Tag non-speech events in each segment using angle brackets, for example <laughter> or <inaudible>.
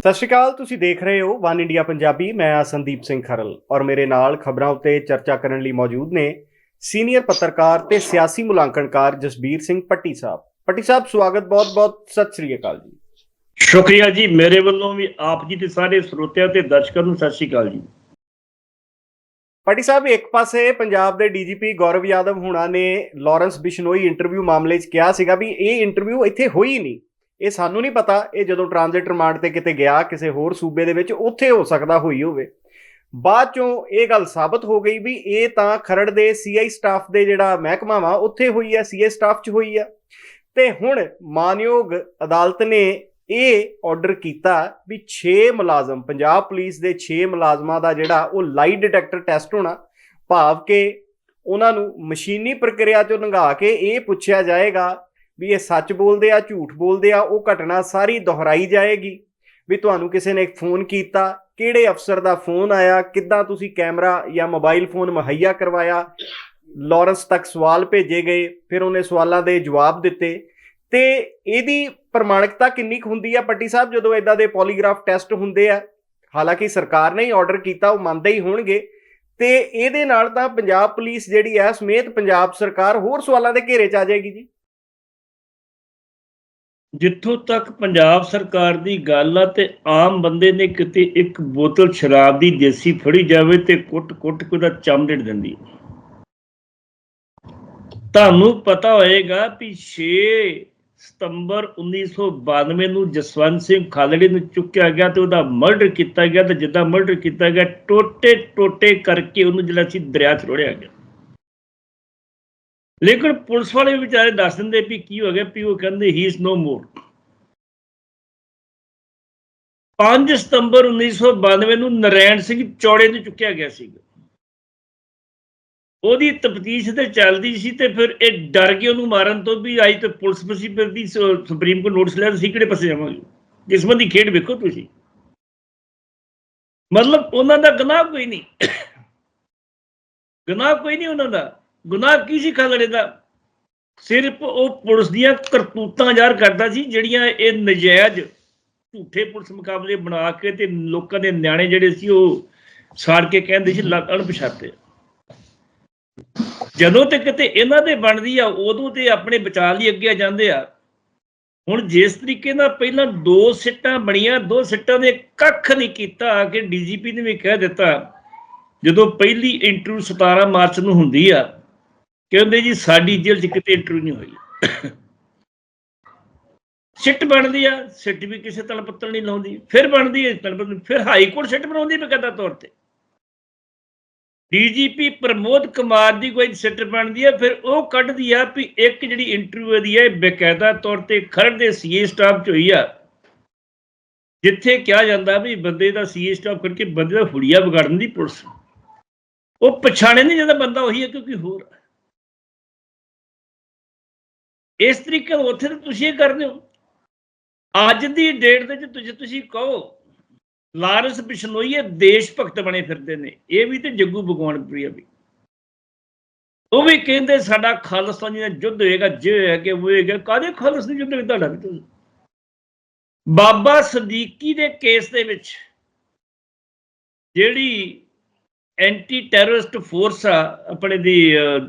ਸਤਿ ਸ਼੍ਰੀ ਅਕਾਲ ਤੁਸੀਂ ਦੇਖ ਰਹੇ ਹੋ ਵਨ ਇੰਡੀਆ ਪੰਜਾਬੀ ਮੈਂ ਆ ਸੰਦੀਪ ਸਿੰਘ ਖਰਲ ਔਰ ਮੇਰੇ ਨਾਲ ਖਬਰਾਂ ਉੱਤੇ ਚਰਚਾ ਕਰਨ ਲਈ ਮੌਜੂਦ ਨੇ ਸੀਨੀਅਰ ਪੱਤਰਕਾਰ ਤੇ ਸਿਆਸੀ ਮੁਲਾਂਕਣਕਾਰ ਜਸਬੀਰ ਸਿੰਘ ਪੱਟੀ ਸਾਹਿਬ। ਪੱਟੀ ਸਾਹਿਬ ਸਵਾਗਤ ਬਹੁਤ-ਬਹੁਤ ਸਤਿ ਸ਼੍ਰੀ ਅਕਾਲ ਜੀ। ਸ਼ੁਕਰੀਆ ਜੀ ਮੇਰੇ ਵੱਲੋਂ ਵੀ ਆਪ ਜੀ ਤੇ ਸਾਰੇ ਸਰੋਤਿਆਂ ਤੇ ਦਰਸ਼ਕਾਂ ਨੂੰ ਸਤਿ ਸ਼੍ਰੀ ਅਕਾਲ ਜੀ। ਪੱਟੀ ਸਾਹਿਬ ਇੱਕ ਪਾਸੇ ਪੰਜਾਬ ਦੇ ਡੀਜੀਪੀ ਗੌਰਵ ਯਾਦਵ ਹੁਣਾਂ ਨੇ ਲਾਰੈਂਸ ਬਿਸ਼ਨੋਈ ਇੰਟਰਵਿਊ ਮਾਮਲੇ 'ਚ ਕਿਹਾ ਸੀਗਾ ਵੀ ਇਹ ਇੰਟਰਵਿਊ ਇੱਥੇ ਹੋਈ ਨਹੀਂ। ਇਹ ਸਾਨੂੰ ਨਹੀਂ ਪਤਾ, ਇਹ ਜਦੋਂ ਟ੍ਰਾਂਜ਼ਿਟ ਰਿਮਾਂਡ ਤੇ ਕਿਤੇ ਗਿਆ ਕਿਸੇ ਹੋਰ ਸੂਬੇ ਦੇ ਵਿੱਚ, ਉੱਥੇ ਹੋ ਸਕਦਾ ਹੋਈ ਹੋਵੇ। ਬਾਅਦ ਚੋਂ ਇਹ ਗੱਲ ਸਾਬਤ ਹੋ ਗਈ ਵੀ ਇਹ ਤਾਂ ਖਰੜ ਦੇ ਸੀਆਈ ਸਟਾਫ ਦੇ ਜਿਹੜਾ ਮਹਿਕਮਾ ਵਾ, ਉੱਥੇ ਹੋਈ ਆ ਸੀਆਈ ਸਟਾਫ 'ਚ ਹੋਈ ਆ। ਤੇ ਹੁਣ ਮਾਨਯੋਗ ਅਦਾਲਤ ਨੇ ਇਹ ਆਰਡਰ ਕੀਤਾ ਵੀ 6 ਮੁਲਾਜ਼ਮ, ਪੰਜਾਬ ਪੁਲਿਸ ਦੇ 6 ਮੁਲਾਜ਼ਮਾਂ ਦਾ ਜਿਹੜਾ ਉਹ ਲਾਈ ਡਿਟੈਕਟਰ ਟੈਸਟ ਹੋਣਾ, ਭਾਵ ਕਿ ਉਹਨਾਂ ਨੂੰ ਮਸ਼ੀਨੀ ਪ੍ਰਕਿਰਿਆ ਚੋਂ ਲੰਘਾ ਕੇ ਇਹ ਪੁੱਛਿਆ ਜਾਏਗਾ ਵੀ ਇਹ ਸੱਚ ਬੋਲਦੇ ਆ, ਝੂਠ ਬੋਲਦੇ ਆ, ਉਹ ਘਟਨਾ ਸਾਰੀ ਦੁਹਰਾਈ ਜਾਏਗੀ। ਵੀ ਤੁਹਾਨੂੰ ਕਿਸੇ ਨੇ ਫੋਨ ਕੀਤਾ, ਕਿਹੜੇ ਅਫਸਰ ਦਾ ਫੋਨ ਆਇਆ, ਕਿੱਦਾਂ ਤੁਸੀਂ ਕੈਮਰਾ ਜਾਂ ਮੋਬਾਈਲ ਫੋਨ ਮੁਹੱਈਆ ਕਰਵਾਇਆ? ਲਾਰੈਂਸ ਤੱਕ ਸਵਾਲ ਭੇਜੇ ਗਏ, ਫਿਰ ਉਹਨੇ ਸਵਾਲਾਂ ਦੇ ਜਵਾਬ ਦਿੱਤੇ। ਤੇ ਇਹਦੀ ਪ੍ਰਮਾਣਿਕਤਾ ਕਿੰਨੀ ਕੁ ਹੁੰਦੀ ਆ ਪੱਟੀ ਸਾਹਿਬ, ਜਦੋਂ ਇਦਾਂ ਦੇ ਪੋਲੀਗ੍ਰਾਫ ਟੈਸਟ ਹੁੰਦੇ ਆ? ਹਾਲਾਂਕਿ ਸਰਕਾਰ ਨੇ ਹੀ ਆਰਡਰ ਕੀਤਾ, ਉਹ ਮੰਨਦੇ ਹੀ ਹੋਣਗੇ। ਤੇ ਇਹਦੇ ਨਾਲ ਤਾਂ ਪੰਜਾਬ ਪੁਲਿਸ ਜਿਹੜੀ ਆ, ਸਮੇਤ ਪੰਜਾਬ ਸਰਕਾਰ ਹੋਰ ਸਵਾਲਾਂ ਦੇ ਘੇਰੇ ਚ ਆ ਜਾਏਗੀ ਜੀ। ਜਿੱਥੋਂ ਤੱਕ ਪੰਜਾਬ ਸਰਕਾਰ ਦੀ ਗੱਲ ਆ ਤੇ ਆਮ ਬੰਦੇ ਨੇ ਕਿਤੇ ਇੱਕ ਬੋਤਲ ਸ਼ਰਾਬ ਦੀ ਦੇਸੀ ਫੜੀ ਜਾਵੇ ਤੇ ਕੁੱਟ-ਕੁੱਟ ਕੇ ਉਹਦਾ ਚਮੜੜ ਦਿੰਦੀ ਤੁਹਾਨੂੰ ਪਤਾ ਹੋਏਗਾ ਵੀ 6 ਸਤੰਬਰ 1992 ਨੂੰ ਜਸਵੰਤ ਸਿੰਘ ਖਾਲੜੇ ਨੂੰ ਚੁੱਕਿਆ ਗਿਆ ਤੇ ਉਹਦਾ ਮਰਡਰ ਕੀਤਾ ਗਿਆ ਤੇ ਜਿੱਦਾਂ ਮਰਡਰ ਕੀਤਾ ਗਿਆ ਟੋਟੇ ਟੋਟੇ ਕਰਕੇ ਉਹਨੂੰ ਜਿਹੜਾ ਸੀ ਦਰਿਆ 'ਚ ਰੋੜਿਆ ਗਿਆ। ਲੇਕਿਨ ਪੁਲਿਸ ਵਾਲੇ ਵਿਚਾਰੇ ਦੱਸ ਦਿੰਦੇ ਵੀ ਕੀ ਹੋ ਗਿਆ, ਵੀ ਉਹ ਕਹਿੰਦੇ ਹੀ ਇਜ਼ ਨੋ ਮੋਰ 5 ਸਤੰਬਰ 1992 ਨੂੰ ਨਰੈਣ ਸਿੰਘ ਚੌੜੇ ਨੂੰ ਚੁੱਕਿਆ ਗਿਆ ਸੀ। ਉਹਦੀ ਤਫਤੀਸ਼ ਤੇ ਚੱਲਦੀ ਸੀ ਤੇ ਫਿਰ ਇਹ ਡਰ ਗਏ ਉਹਨੂੰ ਮਾਰਨ ਤੋਂ ਵੀ ਅੱਜ ਤੇ ਪੁਲਿਸ ਫਸੀ ਫਿਰਦੀ ਸੁਪਰੀਮ ਕੋਰਟ ਨੋਟਿਸ ਲੈ ਸੀ ਕਿਹੜੇ ਪਾਸੇ ਜਾਵਾਂਗੇ। ਕਿਸਮਤ ਦੀ ਖੇਡ ਵੇਖੋ ਤੁਸੀਂ। ਮਤਲਬ ਉਹਨਾਂ ਦਾ ਗੁਨਾਹ ਕੋਈ ਨਹੀਂ। <coughs> ਗਨਾਹ ਕੋਈ ਨਹੀਂ ਉਹਨਾਂ ਦਾ। ਗੁਨਾਹ ਕੀ ਸੀ ਖਾਲੜੇ ਦਾ? ਸਿਰਫ ਉਹ ਪੁਲਿਸ ਦੀਆਂ ਕਰਤੂਤਾਂ ਜ਼ਾਹਰ ਕਰਦਾ ਸੀ, ਜਿਹੜੀਆਂ ਇਹ ਨਜਾਇਜ਼ ਝੂਠੇ ਪੁਲਿਸ ਮੁਕਾਬਲੇ ਬਣਾ ਕੇ ਤੇ ਲੋਕਾਂ ਦੇ ਨਿਆਣੇ ਜਿਹੜੇ ਸੀ ਉਹ ਸਾੜ ਕੇ ਕਹਿੰਦੇ ਸੀ ਅਣਪਛਾਤੇ। ਜਦੋਂ ਤੇ ਕਿਤੇ ਇਹਨਾਂ ਦੇ ਬਣਦੀ ਆ, ਉਦੋਂ ਤੇ ਆਪਣੇ ਬਚਾਅ ਲਈ ਅੱਗੇ ਜਾਂਦੇ ਆ। ਹੁਣ ਜਿਸ ਤਰੀਕੇ ਨਾਲ ਪਹਿਲਾਂ ਦੋ ਸਿੱਟਾਂ ਬਣੀਆਂ, ਦੋ ਸਿੱਟਾਂ ਨੇ ਕੱਖ ਨਹੀਂ ਕੀਤਾ ਕਿ ਡੀਜੀਪੀ ਨੇ ਵੀ ਕਹਿ ਦਿੱਤਾ, ਜਦੋਂ ਪਹਿਲੀ ਇੰਟਰਵਿਊ 17 ਮਾਰਚ ਨੂੰ ਹੁੰਦੀ ਆ ਕਹਿੰਦੇ ਜੀ ਸਾਡੀ ਜੇਲ੍ਹ 'ਚ ਕਿਤੇ ਇੰਟਰਵਿਊ ਨਹੀਂ ਹੋਈ। ਸਿੱਟ ਬਣਦੀ ਆ, ਸਿੱਟ ਵੀ ਕਿਸੇ ਤਲਪੱਤਰ ਨਹੀਂ ਲਾਉਂਦੀ, ਫਿਰ ਬਣਦੀ ਹੈ ਤਲਪੱਤਰ ਫਿਰ ਹਾਈ ਕੋਰਟ ਸਿੱਟ ਬਣਾਉਂਦੀ ਬਕਾਇਦਾ ਤੌਰ ਤੇ। ਡੀਜੀਪੀ ਪ੍ਰਮੋਦ ਕੁਮਾਰ ਦੀ ਕੋਈ ਸਿੱਟ ਬਣਦੀ ਹੈ ਫਿਰ ਉਹ ਕੱਢਦੀ ਆ ਵੀ ਇੱਕ ਜਿਹੜੀ ਇੰਟਰਵਿਊ ਦੀ ਹੈ ਬਕਾਇਦਾ ਤੌਰ ਤੇ ਖਰੜ ਦੇ ਸੀਏ ਸਟਾਫ 'ਚ ਹੋਈ ਆ। ਜਿੱਥੇ ਕਿਹਾ ਜਾਂਦਾ ਵੀ ਬੰਦੇ ਦਾ ਸੀਏ ਸਟਾਫ ਕਰਕੇ ਬੰਦੇ ਦਾ ਹੁਲੀਆ ਵਿਗਾੜਨ ਦੀ ਪੁਲਿਸ। ਉਹ ਪਛਾਣੇ ਨਹੀਂ ਜਾਂਦਾ, ਬੰਦਾ ਉਹੀ ਹੈ ਕਿਉਂਕਿ ਹੋਰ ਹੈ। ਇਸ ਤਰੀਕੇ ਉੱਥੇ ਤਾਂ ਤੁਸੀਂ ਇਹ ਕਰਦੇ ਹੋ। ਅੱਜ ਦੀ ਡੇਟ ਦੇ ਵਿੱਚ ਤੁਸੀਂ ਤੁਸੀਂ ਕਹੋ, ਲਾਰੈਂਸ ਬਿਸ਼ਨੋਈਏ ਦੇਸ਼ ਭਗਤ ਬਣੇ ਫਿਰਦੇ ਨੇ। ਇਹ ਵੀ ਤੇ ਜੱਗੂ ਭਗਵਾਨਪੁਰੀ ਵੀ। ਉਹ ਵੀ ਕਹਿੰਦੇ ਸਾਡਾ ਖਾਲਸਤਾਨੀ ਦਾ ਯੁੱਧ ਹੋਏਗਾ, ਜੇ ਹੋਇਆ ਕਿ ਉਹ ਹੋਏਗਾ, ਕਾਹਦੇ ਖਾਲਸਤਾਨੀ ਯੁੱਧ ਵਿੱਚ ਤੁਹਾਡਾ ਵੀ ਤੁਸੀਂ ਬਾਬਾ ਸਦੀਕੀ ਦੇ ਕੇਸ ਦੇ ਵਿੱਚ ਜਿਹੜੀ ਐਂਟੀ ਟੈਰਰਿਸਟ ਫੋਰਸ ਆ ਆਪਣੇ ਦੀ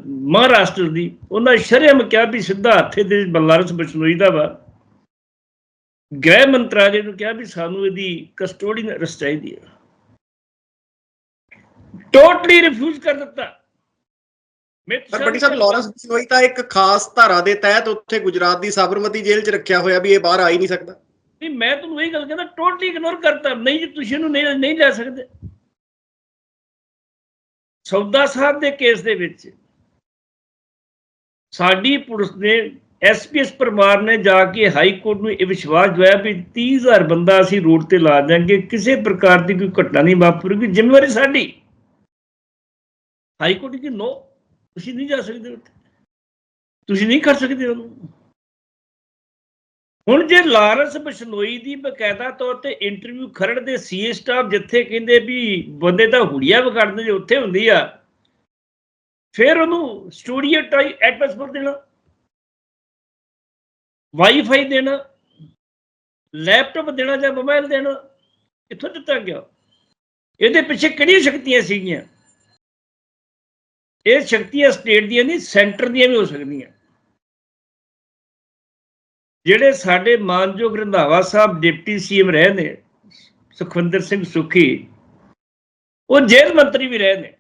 ਮਹਾਰਾਸ਼ਟਰ ਦੀ ਉਹਨਾਂ ਸ਼ਰਮ ਕਿਹਾ ਵੀ ਸਿੱਧਾ ਹੱਥੇ ਦੇ ਬਲਾਰਸ ਬਿਸ਼ਨੋਈ ਦਾ ਵਾ। ਗ੍ਰਹਿ ਮੰਤਰਾਲੇ ਨੂੰ ਕਿਹਾ ਵੀ ਸਾਨੂੰ ਇਹਦੀ ਕਸਟੋਡੀ ਅਰੈਸਟ ਚਾਹੀਦੀ ਹੈ ਟੋਟਲੀ ਰਿਫਿਊਜ਼ ਕਰ ਦਿੱਤਾ। ਪਰ ਬੜੀ ਸਾਹਿਬ ਲਾਰੈਂਸ ਬਿਸ਼ਨੋਈ ਤਾਂ ਇੱਕ ਖਾਸ ਧਾਰਾ ਦੇ ਤਹਿਤ ਉੱਥੇ ਗੁਜਰਾਤ ਦੀ ਸਾਬਰਮਤੀ ਜੇਲ੍ਹ 'ਚ ਰੱਖਿਆ ਹੋਇਆ ਵੀ ਇਹ ਬਾਹਰ ਆ ਹੀ ਨਹੀਂ ਸਕਦਾ। ਨਹੀਂ ਮੈਂ ਤੁਹਾਨੂੰ ਇਹ ਗੱਲ ਕਹਿੰਦਾ ਟੋਟਲੀ ਇਗਨੋਰ ਕਰਤਾ। ਨਹੀਂ ਜੀ ਤੁਸੀਂ ਇਹਨੂੰ ਨਹੀਂ ਨਹੀਂ ਲੈ ਸਕਦੇ। ਸੌਦਾ ਸਾਹਿਬ ਦੇ ਕੇਸ ਦੇ ਵਿੱਚ ਸਾਡੀ ਪੁਲਿਸ ਨੇ ਐਸਪੀਐਸ ਪਰਿਵਾਰ ਨੇ ਜਾ ਕੇ ਹਾਈ ਕੋਰਟ ਨੂੰ ਇਹ ਵਿਸ਼ਵਾਸ ਦਵਾਇਆ ਵੀ 30000 ਬੰਦਾ ਅਸੀਂ ਰੋਡ ਤੇ ਲਾ ਦਿਆਂਗੇ, ਕਿਸੇ ਪ੍ਰਕਾਰ ਦੀ ਕੋਈ ਘਟਨਾ ਨਹੀਂ ਵਾਪਰੂਗੀ ਜ਼ਿੰਮੇਵਾਰੀ ਸਾਡੀ। ਹਾਈ ਕੋਰਟ ਦੀ ਨੋ ਤੁਸੀਂ ਨਹੀਂ ਜਾ ਸਕਦੇ ਉੱਥੇ। ਤੁਸੀਂ ਨਹੀਂ ਕਰ ਸਕਦੇ ਉਹਨੂੰ। ਹੁਣ ਜੇ ਲਾਰੈਂਸ ਬਸ਼ਨੋਈ ਦੀ ਬਕਾਇਦਾ ਤੌਰ ਤੇ ਇੰਟਰਵਿਊ ਖਰੜ ਦੇ ਸੀਏ ਸਟਾਫ ਜਿੱਥੇ ਕਹਿੰਦੇ ਵੀ ਬੰਦੇ ਤਾਂ ਹੁਲੀਆ ਵਿਗੜਦੇ ਜੇ ਉੱਥੇ ਹੁੰਦੀ ਆ, ਫਿਰ ਉਹਨੂੰ ਸਟੂਡੀਓ ਟਾਈ ਐਟਮੋਸਫੇਅਰ ਦੇਣਾ, ਵਾਈਫਾਈ ਦੇਣਾ, ਲੈਪਟਾਪ ਦੇਣਾ ਜਾਂ ਮੋਬਾਈਲ ਦੇਣਾ ਕਿੱਥੋਂ ਦਿੱਤਾ ਗਿਆ। ਇਹਦੇ ਪਿੱਛੇ ਕਿਹੜੀਆਂ ਸ਼ਕਤੀਆਂ ਸੀਗੀਆਂ? ਇਹ ਸ਼ਕਤੀਆਂ ਸਟੇਟ ਦੀਆਂ ਨਹੀਂ, ਸੈਂਟਰ ਦੀਆਂ ਵੀ ਹੋ ਸਕਦੀਆਂ। ਜਿਹੜੇ ਸਾਡੇ ਮਾਨਯੋਗ ਰੰਧਾਵਾ ਸਾਹਿਬ ਡਿਪਟੀ ਸੀਐਮ ਰਹੇ ਨੇ, ਸੁਖਵਿੰਦਰ ਸਿੰਘ ਸੁਖੀ, ਉਹ ਜੇਲ੍ਹ ਮੰਤਰੀ ਵੀ ਰਹੇ ਨੇ।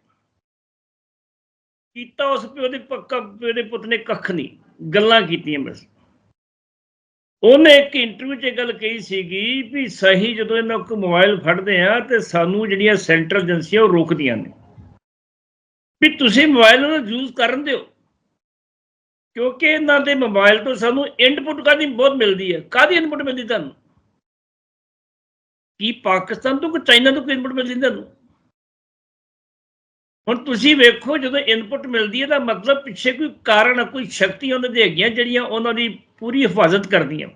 ਕੀਤਾ ਉਸ ਪਿਓ ਦੇ ਪੱਕਾ ਪਿਓ ਦੇ ਪੁੱਤ ਨੇ ਕੱਖ ਨਹੀਂ, ਗੱਲਾਂ ਕੀਤੀਆਂ ਬਸ। ਉਹਨੇ ਇੱਕ ਇੰਟਰਵਿਊ 'ਚ ਇਹ ਗੱਲ ਕਹੀ ਸੀਗੀ ਵੀ ਸਹੀ ਜਦੋਂ ਇਹਨਾਂ ਕੋ ਮੋਬਾਈਲ ਫੜਦੇ ਆ ਤੇ ਸਾਨੂੰ ਜਿਹੜੀਆਂ ਸੈਂਟਰਲ ਏਜੰਸੀਆਂ ਉਹ ਰੋਕਦੀਆਂ ਨੇ। ਵੀ ਤੁਸੀਂ ਮੋਬਾਈਲ ਨੂੰ ਯੂਜ਼ ਕਰਨ ਦਿਓ। ਕਿਉਂਕਿ ਇਹਨਾਂ ਦੇ ਮੋਬਾਈਲ ਤੋਂ ਸਾਨੂੰ ਇਨਪੁਟ ਕਾਦੀ ਬਹੁਤ ਮਿਲਦੀ ਹੈ ਕਾਦੀ ਇਨਪੁਟ ਮਿਲਦੀ ਤੁਹਾਨੂੰ? ਕੀ ਪਾਕਿਸਤਾਨ ਤੋਂ ਕਿ ਚਾਈਨਾ ਤੋਂ ਕੋਈ ਇਨਪੁਟ ਮਿਲਦੀ ਤੁਹਾਨੂੰ? ਹੁਣ ਤੁਸੀਂ ਵੇਖੋ ਜਦੋਂ ਇਨਪੁਟ ਮਿਲਦੀ ਹੈ ਤਾਂ ਮਤਲਬ ਪਿੱਛੇ ਕੋਈ ਕਾਰਨ ਆ, ਕੋਈ ਸ਼ਕਤੀ ਉਹਨਾਂ ਦੇ ਹੈਗੀਆਂ ਜਿਹੜੀਆਂ ਉਹਨਾਂ ਦੀ ਪੂਰੀ ਹਿਫਾਜ਼ਤ ਕਰਦੀਆਂ।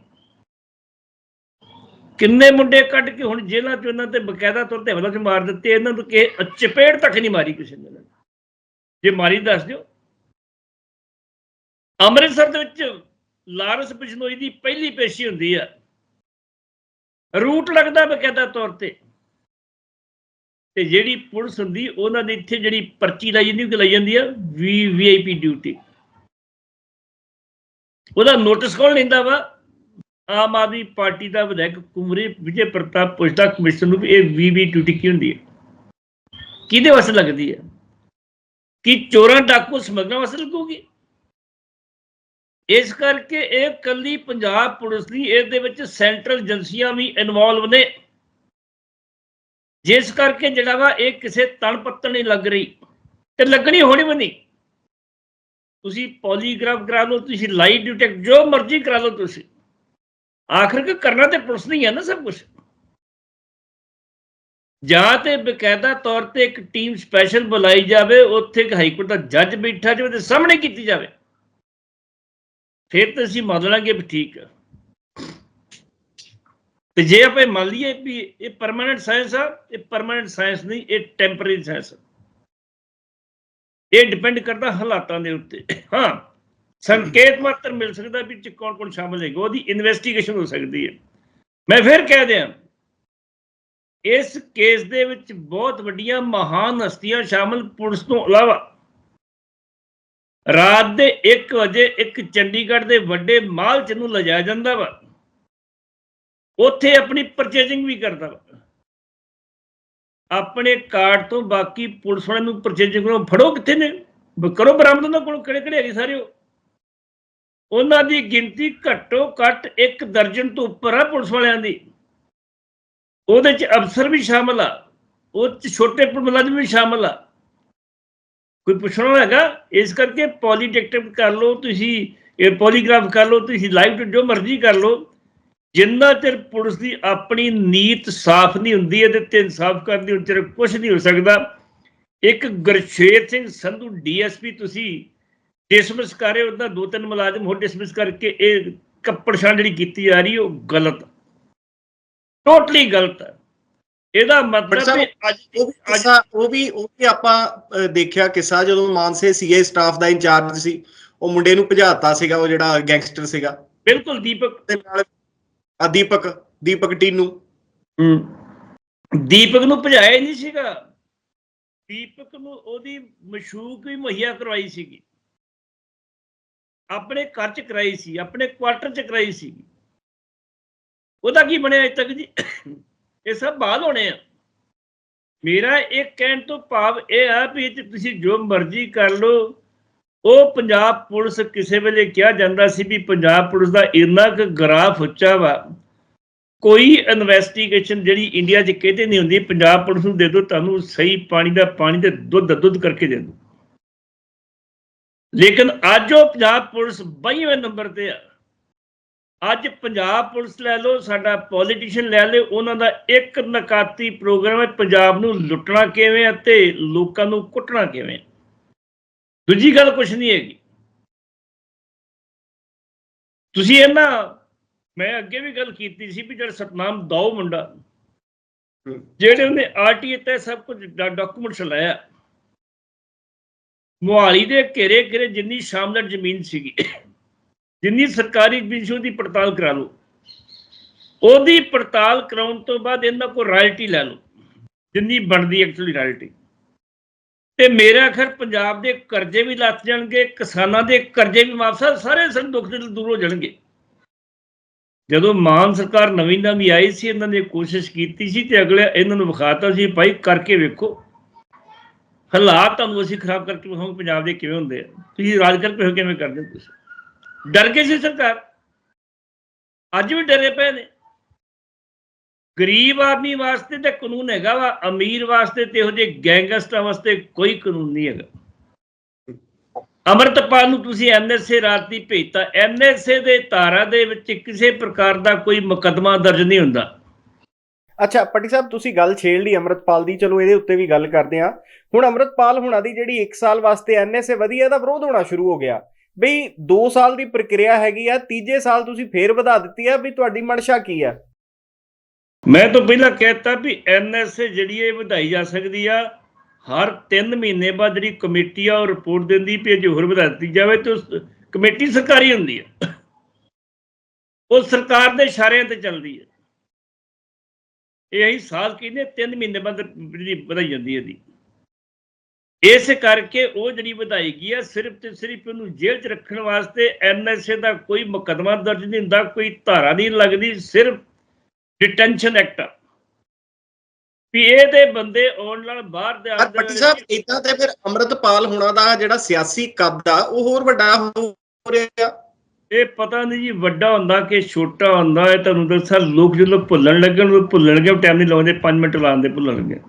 ਕਿੰਨੇ ਮੁੰਡੇ ਕੱਢ ਕੇ ਹੁਣ ਜੇਲ੍ਹਾਂ 'ਚ ਇਹਨਾਂ ਤੇ ਬਕਾਇਦਾ ਤੌਰ ਤੇ ਹਮਲਾ 'ਚ ਮਾਰ ਦਿੱਤੇ ਇਹਨਾਂ ਨੂੰ ਕਿ ਚਪੇੜ ਤੱਕ ਨਹੀਂ ਮਾਰੀ ਕਿਸੇ ਨੇ। ਜੇ ਮਾਰੀ ਦੱਸ ਦਿਓ। ਅੰਮ੍ਰਿਤਸਰ ਦੇ ਵਿੱਚ ਲਾਰੈਂਸ ਬਿਸ਼ਨੋਈ ਦੀ ਪਹਿਲੀ ਪੇਸ਼ੀ ਹੁੰਦੀ ਆ। ਰੂਟ ਲੱਗਦਾ ਬਕਾਇਦਾ ਤੌਰ ਤੇ। ਤੇ ਜਿਹੜੀ ਪੁਲਿਸ ਹੁੰਦੀ, ਉਹਨਾਂ ਦੀ ਇੱਥੇ ਜਿਹੜੀ ਪਰਚੀ ਲਾਈ ਜਾਂਦੀ, ਉਹ ਲਈ ਜਾਂਦੀ ਆ? ਵੀ, ਵੀਆਈਪੀ ਡਿਊਟੀ। ਉਹਦਾ ਨੋਟਿਸ ਕੌਣ ਲੈਂਦਾ ਵਾ? ਆਮ ਆਦਮੀ ਪਾਰਟੀ ਦਾ ਵਿਧਾਇਕ ਕੁਮਰੇ ਵਿਜੇ ਪ੍ਰਤਾਪ ਪੁੱਛਦਾ ਕਮਿਸ਼ਨ ਨੂੰ ਵੀ ਇਹ ਵੀਵੀ ਡਿਊਟੀ ਕੀ ਹੁੰਦੀ ਹੈ ਕਿਹਦੇ ਵਾਸਤੇ ਲੱਗਦੀ ਹੈ ਕਿ ਚੋਰਾਂ ਡਾਕੂ ਸਮਗਲਰਾਂ ਵਾਸਤੇ ਲੱਗੂਗੀ? ਇਸ ਕਰਕੇ ਇਹ ਕੱਲੀ ਪੰਜਾਬ ਪੁਲਿਸ ਦੀ ਇਹਦੇ ਵਿੱਚ ਸੈਂਟਰਲ ਏਜੰਸੀਆਂ ਵੀ ਇਨਵੋਲਵ ਨੇ। ਜਿਸ ਕਰਕੇ ਜਿਹੜਾ ਵਾ ਇਹ ਕਿਸੇ ਤਣ ਪੱਤਣ ਨਹੀਂ ਲੱਗ ਰਹੀ ਤੇ ਲੱਗਣੀ ਹੋਣੀ ਵੀ ਨਹੀਂ। ਤੁਸੀਂ ਪੋਲੀਗ੍ਰਾਫ ਕਰਾ ਲਓ, ਤੁਸੀਂ ਲਾਈਟ ਡਿਟੈਕਟ ਜੋ ਮਰਜ਼ੀ ਕਰਾ ਲਓ ਤੁਸੀਂ। ਆਖਰ ਕਿ ਕਰਨਾ ਤੇ ਪੁਲਿਸ ਨਹੀਂ ਹੈ ਨਾ ਸਭ ਕੁਝ ਜਾਂ ਤੇ ਬਕਾਇਦਾ ਤੌਰ ਤੇ ਇੱਕ ਟੀਮ ਸਪੈਸ਼ਲ ਬੁਲਾਈ ਜਾਵੇ, ਉੱਥੇ ਇੱਕ ਹਾਈ ਕੋਰਟ ਦਾ ਜੱਜ ਬੈਠਾ ਜਾਵੇ ਤੇ ਸਾਹਮਣੇ ਕੀਤੀ ਜਾਵੇ। ਫਿਰ ਤਾਂ ਅਸੀਂ ਮੰਨ ਲਾਂਗੇ ਵੀ ਠੀਕ ਆ। ਤੇ ਜੇ ਆਪਾਂ ਮੰਨ ਲਈਏ ਵੀ ਇਹ ਪਰਮਾਨੈਂਟ ਸਾਇੰਸ ਆ, ਇਹ ਪਰਮਾਨੈਂਟ ਸਾਇੰਸ ਨਹੀਂ, ਇਹ ਟੈਂਪਰੇਰੀ ਸਾਇੰਸ ਆ। ਇਹ ਡਿਪੈਂਡ ਕਰਦਾ ਹਾਲਾਤਾਂ ਦੇ ਉੱਤੇ। ਹਾਂ, ਸੰਕੇਤ ਮਾਤਰ ਮਿਲ ਸਕਦਾ ਵੀ ਚ ਕੌਣ ਕੌਣ ਸ਼ਾਮਲ ਹੈਗਾ, ਉਹਦੀ ਇਨਵੈਸਟੀਗੇਸ਼ਨ ਹੋ ਸਕਦੀ ਹੈ। ਮੈਂ ਫਿਰ ਕਹਿ ਦਿਆਂ, ਇਸ ਕੇਸ ਦੇ ਵਿੱਚ ਬਹੁਤ ਵੱਡੀਆਂ ਮਹਾਨ ਹਸਤੀਆਂ ਸ਼ਾਮਲ ਪੁਲਿਸ ਤੋਂ ਇਲਾਵਾ ਰਾਤ ਦੇ 1 ਵਜੇ ਇੱਕ ਚੰਡੀਗੜ੍ਹ ਦੇ ਵੱਡੇ ਮਾਲ ਚ ਨੂੰ ਲਿਜਾਇਆ ਜਾਂਦਾ ਵਾ। ਉੱਥੇ ਆਪਣੀ ਪਰਚੇਜਿੰਗ ਵੀ ਕਰਦਾ ਵਾ। ਆਪਣੇ ਕਾਰਡ ਤੋਂ ਬਾਕੀ ਪੁਲਿਸ ਵਾਲਿਆਂ ਨੂੰ ਪਰਚੇਜਿੰਗ ਕਰੋ। ਫੜੋ ਕਿੱਥੇ ਨੇ? ਕਰੋ ਬਰਾਮਦ ਉਹਨਾਂ ਕੋਲ ਕਿਹੜੇ ਕਿਹੜੇ ਹੈਗੇ ਸਾਰੇ ਉਹਨਾਂ ਦੀ ਗਿਣਤੀ ਘੱਟੋ ਘੱਟ ਇੱਕ ਦਰਜਨ ਤੋਂ ਉੱਪਰ ਆ ਪੁਲਿਸ ਵਾਲਿਆਂ ਦੀ। ਉਹਦੇ ਚ ਅਫਸਰ ਵੀ ਸ਼ਾਮਲ ਆ। ਉਹ ਚ ਛੋਟੇ ਮੁਲਾਜ਼ਮ ਵੀ ਸ਼ਾਮਲ ਆ। ਕੋਈ ਪੁੱਛਣਾ ਹੈਗਾ? ਇਸ ਕਰਕੇ ਪੋਲੀਟੈਕਟਿਵ ਕਰ ਲਓ, ਤੁਸੀਂ, ਇਹ ਪੋਲੀਗ੍ਰਾਫ ਕਰ ਲਓ, ਤੁਸੀਂ ਲਾਈਵ ਜੋ ਮਰਜ਼ੀ ਕਰ ਲਓ। ਜਿੰਨਾ ਚਿਰ ਪੁਲਿਸ ਦੀ ਆਪਣੀ ਨੀਤ ਸਾਫ਼ ਨਹੀਂ ਹੁੰਦੀ, ਇਹਦੇ ਤੇ ਇਨਸਾਫ ਕਰਨ ਦੀ ਉਨ ਚਿਰ ਕੁਝ ਨਹੀਂ ਹੋ ਸਕਦਾ। ਇੱਕ ਗੁਰਸ਼ੇਰ ਸਿੰਘ ਸੰਧੂ ਡੀਐਸਪੀ, ਤੁਸੀਂ ਡਿਸਮਿਸ ਕਰ ਰਹੇ ਉਹਦਾ ਦੋ ਤਿੰਨ ਮੁਲਾਜ਼ਮ ਹੋਰ ਡਿਸਮਿਸ ਕਰਕੇ ਇਹ ਕੱਪੜਛਾਂ ਜਿਹੜੀ ਕੀਤੀ ਜਾ ਰਹੀ, ਉਹ ਗਲਤ। ਟੋਟਲੀ ਗਲਤ ਹੈ। ਇਹਦਾ ਮਤਲਬ ਅੱਜ ਉਹ ਵੀ ਅੱਜ ਉਹ ਵੀ ਉਹ ਵੀ ਆਪਾਂ ਦੇਖਿਆ ਕਿੱਸਾ ਜਦੋਂ ਮਾਨਸੇ ਸੀਏ ਸਟਾਫ ਦਾ ਇੰਚਾਰਜ ਸੀ ਉਹ ਮੁੰਡੇ ਨੂੰ ਭਜਾਤਾ ਸੀਗਾ ਉਹ ਜਿਹੜਾ ਗੈਂਗਸਟਰ ਸੀਗਾ। ਬਿਲਕੁਲ ਦੀਪਕ। ਤੇ ਨਾਲ ਆ ਦੀਪਕ ਦੀਪਕ ਟੀਨੂ। ਦੀਪਕ ਨੂੰ ਭਜਾਇਆ ਨਹੀਂ ਸੀਗਾ। ਦੀਪਕ ਨੂੰ ਉਹਦੀ ਮਸ਼ੂਕ ਵੀ ਮੁਹੱਈਆ ਕਰਵਾਈ ਸੀਗੀ। ਆਪਣੇ ਘਰ ਚ ਕਰਾਈ ਸੀ ਆਪਣੇ ਕੁਆਟਰ ਚ ਕਰਾਈ ਸੀ ਉਹਦਾ ਕੀ ਬਣਿਆ ਅਜੇ ਤੱਕ ਜੀ? ਇਹ ਸਭ ਬਾਲ ਹੋਣੇ ਆ। ਮੇਰਾ ਇਹ ਕਹਿਣ ਤੋਂ ਭਾਵ ਇਹ ਆ ਵੀ ਤੁਸੀਂ ਜੋ ਮਰਜ਼ੀ ਕਰ ਲਓ, ਉਹ ਪੰਜਾਬ ਪੁਲਿਸ ਕਿਸੇ ਵੇਲੇ ਕਿਹਾ ਜਾਂਦਾ ਸੀ ਵੀ ਪੰਜਾਬ ਪੁਲਿਸ ਦਾ ਇੰਨਾ ਕੁ ਗ੍ਰਾਫ ਉੱਚਾ ਵਾ। ਕੋਈ ਇਨਵੈਸਟੀਗੇਸ਼ਨ ਜਿਹੜੀ ਇੰਡੀਆ 'ਚ ਕਿਤੇ ਨਹੀਂ ਹੁੰਦੀ, ਪੰਜਾਬ ਪੁਲਿਸ ਨੂੰ ਦੇ ਦਿਓ, ਤੁਹਾਨੂੰ ਸਹੀ ਪਾਣੀ ਦਾ ਪਾਣੀ ਤੇ ਦੁੱਧ ਦੁੱਧ ਕਰਕੇ ਦੇ ਦਿਓ। ਲੇਕਿਨ ਅੱਜ ਉਹ ਪੰਜਾਬ ਪੁਲਿਸ 22ਵੇਂ ਨੰਬਰ ਤੇ ਆ। ਅੱਜ ਪੰਜਾਬ ਪੁਲਿਸ ਲੈ ਲਓ ਸਾਡਾ ਪੋਲੀਟੀਸ਼ੀਅਨ ਲੈ ਲਓ ਉਹਨਾਂ ਦਾ ਇੱਕ ਨਕਾਤੀ ਪ੍ਰੋਗਰਾਮ ਹੈ ਪੰਜਾਬ ਨੂੰ ਲੁੱਟਣਾ ਕਿਵੇਂ ਆ ਤੇ ਲੋਕਾਂ ਨੂੰ ਕੁੱਟਣਾ ਕਿਵੇਂ ਦੂਜੀ ਗੱਲ ਕੁਛ ਨਹੀਂ ਹੈਗੀ ਤੁਸੀਂ ਇਹਨਾਂ ਮੈਂ ਅੱਗੇ ਵੀ ਗੱਲ ਕੀਤੀ ਸੀ ਵੀ ਜਿਹੜਾ ਸਤਨਾਮ ਦਾਓ ਮੁੰਡਾ। ਜਿਹੜੇ ਉਹਨੇ ਆਰਟੀਏ ਤੇ ਸਭ ਕੁਝ ਡਾਕੂਮੈਂਟਸ ਲਾਇਆ ਮੁਹਾਲੀ ਦੇ ਘੇਰੇ ਘੇਰੇ ਜਿੰਨੀ ਸ਼ਾਮਲਰ ਜ਼ਮੀਨ ਸੀਗੀ ਜਿੰਨੀ ਸਰਕਾਰੀ ਜ਼ਮੀਨ ਦੀ ਪੜਤਾਲ ਕਰਾ ਲਓ। ਉਹਦੀ ਪੜਤਾਲ ਕਰਾਉਣ ਤੋਂ ਬਾਅਦ ਇਹਨਾਂ ਕੋਲ ਰਾਇਲਟੀ ਲੈ ਲਓ, ਜਿੰਨੀ ਬਣਦੀ ਐਕਚੁਅਲੀ ਰਾਇਲਟੀ। ਤੇ ਮੇਰਾ ਖਰ ਪੰਜਾਬ ਦੇ ਕਰਜ਼ੇ ਵੀ ਲੱਥ ਜਾਣਗੇ, ਕਿਸਾਨਾਂ ਦੇ ਕਰਜ਼ੇ ਵੀ ਮਾਫ ਸਾਰੇ ਸੰਗ ਦੁੱਖ ਦੇ ਦੂਰ ਹੋ ਜਾਣਗੇ। ਜਦੋਂ ਮਾਨ ਸਰਕਾਰ ਨਵੀਂ ਨਵੀਂ ਆਈ ਸੀ, ਇਹਨਾਂ ਨੇ ਕੋਸ਼ਿਸ਼ ਕੀਤੀ ਸੀ ਤੇ ਅਗਲੇ ਇਹਨਾਂ ਨੂੰ ਵਿਖਾਤਾ ਸੀ, ਭਾਈ ਕਰਕੇ ਵੇਖੋ। ਹਾਲਾਤ ਤੁਹਾਨੂੰ ਅਸੀਂ ਖਰਾਬ ਕਰਕੇ ਵਿਖਾਉਂਗੇ, ਪੰਜਾਬ ਦੇ ਕਿਵੇਂ ਹੁੰਦੇ ਆ। ਤੁਸੀਂ ਰਾਜ ਕਰਕੇ ਕਿਵੇਂ ਕਰਦੇ ਹੋ ਤੁਸੀਂ? ਡਰ ਗਏ ਸੀ ਸਰਕਾਰ। ਅੱਜ ਵੀ ਡਰੇ ਪਏ ਨੇ। ਗਰੀਬ ਆਦਮੀ ਵਾਸਤੇ ਤਾਂ ਕਾਨੂੰਨ ਹੈਗਾ ਵਾ, ਅਮੀਰ ਵਾਸਤੇ ਤੇ ਇਹੋ ਜਿਹੇ ਗੈਂਗਸਟਰਾਂ ਵਾਸਤੇ ਕੋਈ ਕਾਨੂੰਨ ਨਹੀਂ ਹੈਗਾ। ਅਮਰਤਪਾਲ ਨੂੰ ਤੁਸੀਂ ਐਨਐਸਏ ਦੀ ਭੇਜਤਾ। ਐਨਐਸਏ ਦੇ ਧਾਰਾ ਦੇ ਵਿੱਚ ਕਿਸੇ ਪ੍ਰਕਾਰ ਦਾ ਕੋਈ ਮੁਕੱਦਮਾ ਦਰਜ ਨਹੀਂ ਹੁੰਦਾ। ਅੱਛਾ, ਪਟੀ ਸਾਹਿਬ, ਤੁਸੀਂ ਗੱਲ ਛੇੜ ਲਈ ਅਮਰਤਪਾਲ ਦੀ। ਚਲੋ, ਇਹਦੇ ਉੱਤੇ ਵੀ ਗੱਲ ਕਰਦੇ ਹਾਂ। ਹੁਣ ਅਮਰਤਪਾਲ ਹੁਣਾਂ ਦੀ ਜਿਹੜੀ 1 ਸਾਲ ਵਾਸਤੇ ਐਨਐਸਏ ਵਧੀਆ ਦਾ ਵਿਰੋਧ ਹੋਣਾ ਸ਼ੁਰੂ ਹੋ ਗਿਆ। ਬਈ 2 ਸਾਲ ਦੀ ਪ੍ਰਕਿਰਿਆ ਹੈਗੀ ਆ, ਤੀਜੇ ਸਾਲ ਤੁਸੀਂ ਫੇਰ ਵਧਾ ਦਿੱਤੀ ਆ ਵੀ ਤੁਹਾਡੀ ਮਨਸ਼ਾ ਕੀ ਆ? ਮੈਂ ਤਾਂ ਪਹਿਲਾਂ ਕਹਿਤਾ ਵੀ ਐਨਐਸਏ ਜਿਹੜੀ ਇਹ ਵਧਾਈ ਜਾ ਸਕਦੀ ਆ, ਹਰ 3 ਮਹੀਨੇ ਬਾਅਦ ਜਿਹੜੀ ਕਮੇਟੀ ਆ ਉਹ ਰਿਪੋਰਟ ਦਿੰਦੀ ਵੀ ਜੇ ਹੋਰ ਵਧਾ ਦਿੱਤੀ ਜਾਵੇ ਤੇ ਉਸ ਕਮੇਟੀ ਸਰਕਾਰੀ ਹੁੰਦੀ ਆ। ਉਹ ਸਰਕਾਰ ਦੇ ਇਸ਼ਾਰਿਆਂ ਤੇ ਚੱਲਦੀ ਹੈ ਇਹ ਹੀ ਸਾਲ ਕਹਿੰਦੇ 3 ਮਹੀਨੇ ਬਾਅਦ ਜਿਹੜੀ ਵਧਾਈ ਜਾਂਦੀ ਹੈ ਦੀ ਇਸ ਕਰਕੇ ਉਹ ਜਿਹੜੀ ਵਧਾਈ ਗਈ ਆ ਸਿਰਫ ਤੇ ਸਿਰਫ ਉਹਨੂੰ ਜੇਲ੍ਹ 'ਚ ਰੱਖਣ ਵਾਸਤੇ ਐਨਐਸਏ ਦਾ ਕੋਈ ਮੁਕੱਦਮਾ ਦਰਜ ਨਹੀਂ ਹੁੰਦਾ ਕੋਈ ਧਾਰਾ ਨਹੀਂ ਲੱਗਦੀ ਸਿਰਫ ਡਿਟੈਂਸ਼ਨ ਐਕਟ ਵੀ ਇਹਦੇ ਬੰਦੇ ਆਉਣ ਨਾਲ ਬਾਹਰ ਦੇ ਪਰ ਪੱਟੀ ਸਾਹਿਬ ਇਦਾਂ ਤੇ ਫਿਰ ਅੰਮ੍ਰਿਤਪਾਲ ਹੁਣਾਂ ਦਾ ਜਿਹੜਾ ਸਿਆਸੀ ਕੱਦ ਆ ਉਹ ਹੋਰ ਵੱਡਾ ਹੋ ਰਿਹਾ। ਇਹ ਪਤਾ ਨਹੀਂ ਜੀ ਵੱਡਾ ਹੁੰਦਾ ਕਿ ਛੋਟਾ ਹੁੰਦਾ ਹੈ ਤੁਹਾਨੂੰ ਦੱਸਾਂ ਲੋਕ ਜਦੋਂ ਭੁੱਲਣ ਲੱਗਣ ਉਹ ਭੁੱਲਣਗੇ ਟਾਈਮ ਨਹੀਂ ਲਾਉਂਦੇ 5 ਮਿੰਟ ਲਾਉਂਦੇ ਭੁੱਲਣਗੇ।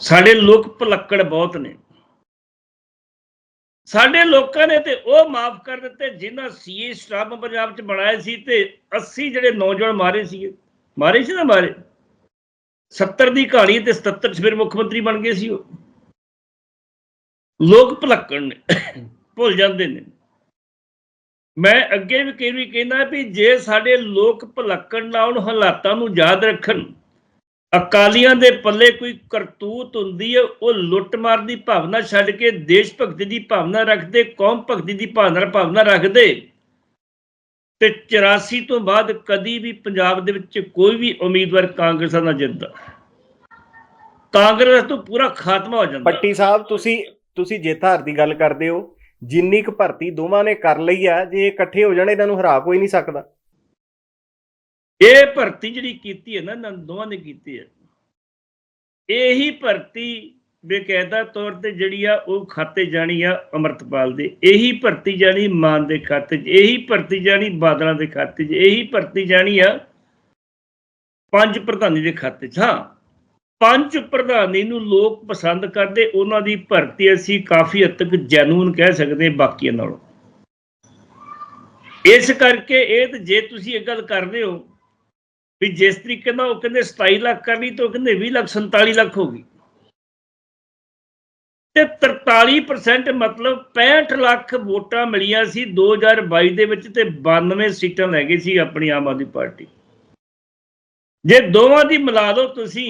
ਸਾਡੇ ਲੋਕ ਭਲੱਕੜ ਬਹੁਤ ਨੇ। ਸਾਡੇ ਲੋਕਾਂ ਨੇ ਤੇ ਉਹ ਮਾਫ ਕਰ ਦਿੱਤੇ ਜਿਨ੍ਹਾਂ ਸੀਏ ਸਟਾਫ ਪੰਜਾਬ ਚ ਬਣਾਏ ਸੀ ਤੇ 80 ਜਿਹੜੇ ਨੌਜਵਾਨ ਮਾਰੇ ਸੀਗੇ। ਮਾਰੇ ਸੀ ਨਾ ਮਾਰੇ। 70 ਦੀ ਕਹਾਣੀ ਤੇ 77 ਚ ਫਿਰ ਮੁੱਖ ਮੰਤਰੀ ਬਣ ਗਏ ਸੀ ਉਹ। ਲੋਕ ਭਲੱਕਣ ਨੇ, ਭੁੱਲ ਜਾਂਦੇ ਨੇ। ਮੈਂ ਅੱਗੇ ਵੀ ਕਈ ਵੀ ਕਹਿੰਦਾ ਵੀ ਜੇ ਸਾਡੇ ਲੋਕ ਭਲੱਕਣ ਨਾਲ ਹਾਲਾਤਾਂ ਨੂੰ ਯਾਦ ਰੱਖਣ ਅਕਾਲੀਆਂ ਦੇ ਪੱਲੇ ਕੋਈ ਕਰਤੂਤ ਹੁੰਦੀ ਹੈ, ਉਹ ਲੁੱਟਮਾਰ ਦੀ ਭਾਵਨਾ ਛੱਡ ਕੇ ਦੇਸ਼ ਭਗਤੀ ਦੀ ਭਾਵਨਾ ਰੱਖਦੇ, ਕੌਮ ਭਗਤੀ ਦੀ ਭਾਵਨਾ ਭਾਵਨਾ ਰੱਖਦੇ। ਤੇ 84 ਤੋਂ ਬਾਅਦ ਕਦੀ ਵੀ ਪੰਜਾਬ ਦੇ ਵਿੱਚ ਕੋਈ ਵੀ ਉਮੀਦਵਾਰ ਕਾਂਗਰਸ ਨਾਲ ਜਿੱਤਦਾ। ਕਾਂਗਰਸ ਤੋਂ ਪੂਰਾ ਖਾਤਮਾ ਹੋ ਜਾਂਦਾ। ਪੱਟੀ ਸਾਹਿਬ, ਤੁਸੀਂ ਤੁਸੀਂ ਜਿੱਤ ਹਾਰ ਦੀ ਗੱਲ ਕਰਦੇ ਹੋ, ਜਿੰਨੀ ਕੁ ਭਰਤੀ ਦੋਵਾਂ ਨੇ ਕਰ ਲਈ ਆ, ਜੇ ਇਕੱਠੇ ਹੋ ਜਾਣ, ਇਹਨਾਂ ਨੂੰ ਹਰਾ ਕੋਈ ਨਹੀਂ ਸਕਦਾ। ਇਹ ਭਰਤੀ ਜਿਹੜੀ ਕੀਤੀ ਹੈ ਨਾ, ਇਹਨਾਂ ਦੋਵਾਂ ਨੇ ਕੀਤੀ ਹੈ। ਇਹੀ ਭਰਤੀ ਬੇਕਾਇਦਾ ਤੌਰ ਤੇ ਜਿਹੜੀ ਆ, ਉਹ ਖਾਤੇ ਜਾਣੀ ਆ ਅਮਰਤਪਾਲ ਦੇ। ਇਹੀ ਭਰਤੀ ਜਾਣੀ ਮਾਨ ਦੇ ਖਾਤੇ 'ਚ। ਇਹੀ ਭਰਤੀ ਜਾਣੀ ਬਾਦਲਾਂ ਦੇ ਖਾਤੇ 'ਚ। ਇਹੀ ਭਰਤੀ ਜਾਣੀ ਆ ਪੰਜ ਪ੍ਰਧਾਨੀ ਦੇ ਖਾਤੇ 'ਚ। ਹਾਂ, ਪੰਜ ਪ੍ਰਧਾਨੀ ਨੂੰ ਲੋਕ ਪਸੰਦ ਕਰਦੇ, ਉਹਨਾਂ ਦੀ ਭਰਤੀ ਅਸੀਂ ਕਾਫੀ ਹੱਦ ਤੱਕ ਜੈਨੂਨ ਕਹਿ ਸਕਦੇ ਹਾਂ ਬਾਕੀਆਂ ਨਾਲੋਂ। ਇਸ ਕਰਕੇ ਇਹ ਜੇ ਤੁਸੀਂ ਇਹ ਗੱਲ ਕਰਦੇ ਹੋ ਵੀ ਜਿਸ ਤਰੀਕੇ ਨਾਲ ਉਹ ਕਹਿੰਦੇ 27 ਲੱਖ ਕਰਨੀ ਤਾਂ ਉਹ ਕਹਿੰਦੇ 20 ਲੱਖ 47 ਲੱਖ ਹੋ ਗਈ। ਤੇ 43% ਮਤਲਬ 65 ਲੱਖ ਵੋਟਾਂ ਮਿਲੀਆਂ ਸੀ 2022 ਦੇ ਵਿੱਚ ਤੇ 92 ਸੀਟਾਂ ਲੈ ਗਈ ਸੀ ਆਪਣੀ ਆਮ ਆਦਮੀ ਪਾਰਟੀ। ਜੇ ਦੋਵਾਂ ਦੀ ਮਿਲਾ ਦੋ ਤੁਸੀਂ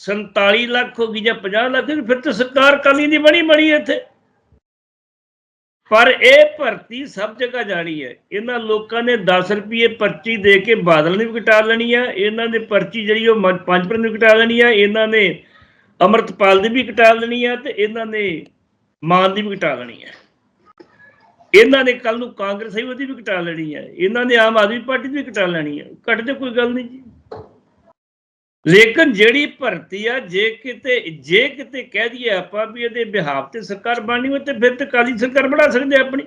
47 ਲੱਖ ਹੋ ਗਈ ਜਾਂ 50 ਲੱਖ ਹੋ ਗਈ, ਫਿਰ ਤਾਂ ਸਰਕਾਰ ਕਾਲੀ ਦੀ ਬਣੀ ਬਣੀ ਇੱਥੇ। ਪਰ ਇਹ ਭਰਤੀ ਸਭ ਜਗ੍ਹਾ ਜਾਣੀ ਹੈ। ਇਹਨਾਂ ਲੋਕਾਂ ਨੇ 10 ਰੁਪਏ ਪਰਚੀ ਦੇ ਕੇ ਬਾਦਲ ਨੇ ਵੀ ਕਟਾ ਲੈਣੀ ਆ, ਇਹਨਾਂ ਨੇ ਪਰਚੀ ਜਿਹੜੀ ਉਹ 5% ਨੂੰ ਕਟਾ ਲੈਣੀ ਆ, ਇਹਨਾਂ ਨੇ ਅਮਰਤਪਾਲ ਦੀ ਵੀ ਕਟਾ ਲੈਣੀ ਆ ਤੇ ਇਹਨਾਂ ਨੇ ਮਾਨ ਦੀ ਵੀ ਕਟਾ ਲੈਣੀ ਆ। ਇਹਨਾਂ ਨੇ ਕੱਲ ਨੂੰ ਕਾਂਗਰਸ ਹੀ ਉਹਦੀ ਵੀ ਕਟਾ ਲੈਣੀ ਆ, ਇਹਨਾਂ ਨੇ ਆਮ ਆਦਮੀ ਪਾਰਟੀ ਦੀ ਵੀ ਕਟਾ ਲੈਣੀ ਆ। ਕੱਟਦੇ ਕੋਈ ਗੱਲ ਨਹੀਂ ਜੀ। ਲੇਕਿਨ ਜਿਹੜੀ ਭਰਤੀ ਆ, ਜੇ ਕਿਤੇ ਜੇ ਕਿਤੇ ਕਹਿ ਦਈਏ ਆਪਾਂ ਵੀ ਇਹਦੇ ਬਿਹਾਫ ਤੇ ਸਰਕਾਰ ਬਣਨੀ ਹੋਵੇ, ਤੇ ਫਿਰ ਤੇ ਕਾਲੀ ਸਰਕਾਰ ਬਣਾ ਸਕਦੇ ਆਪਣੀ।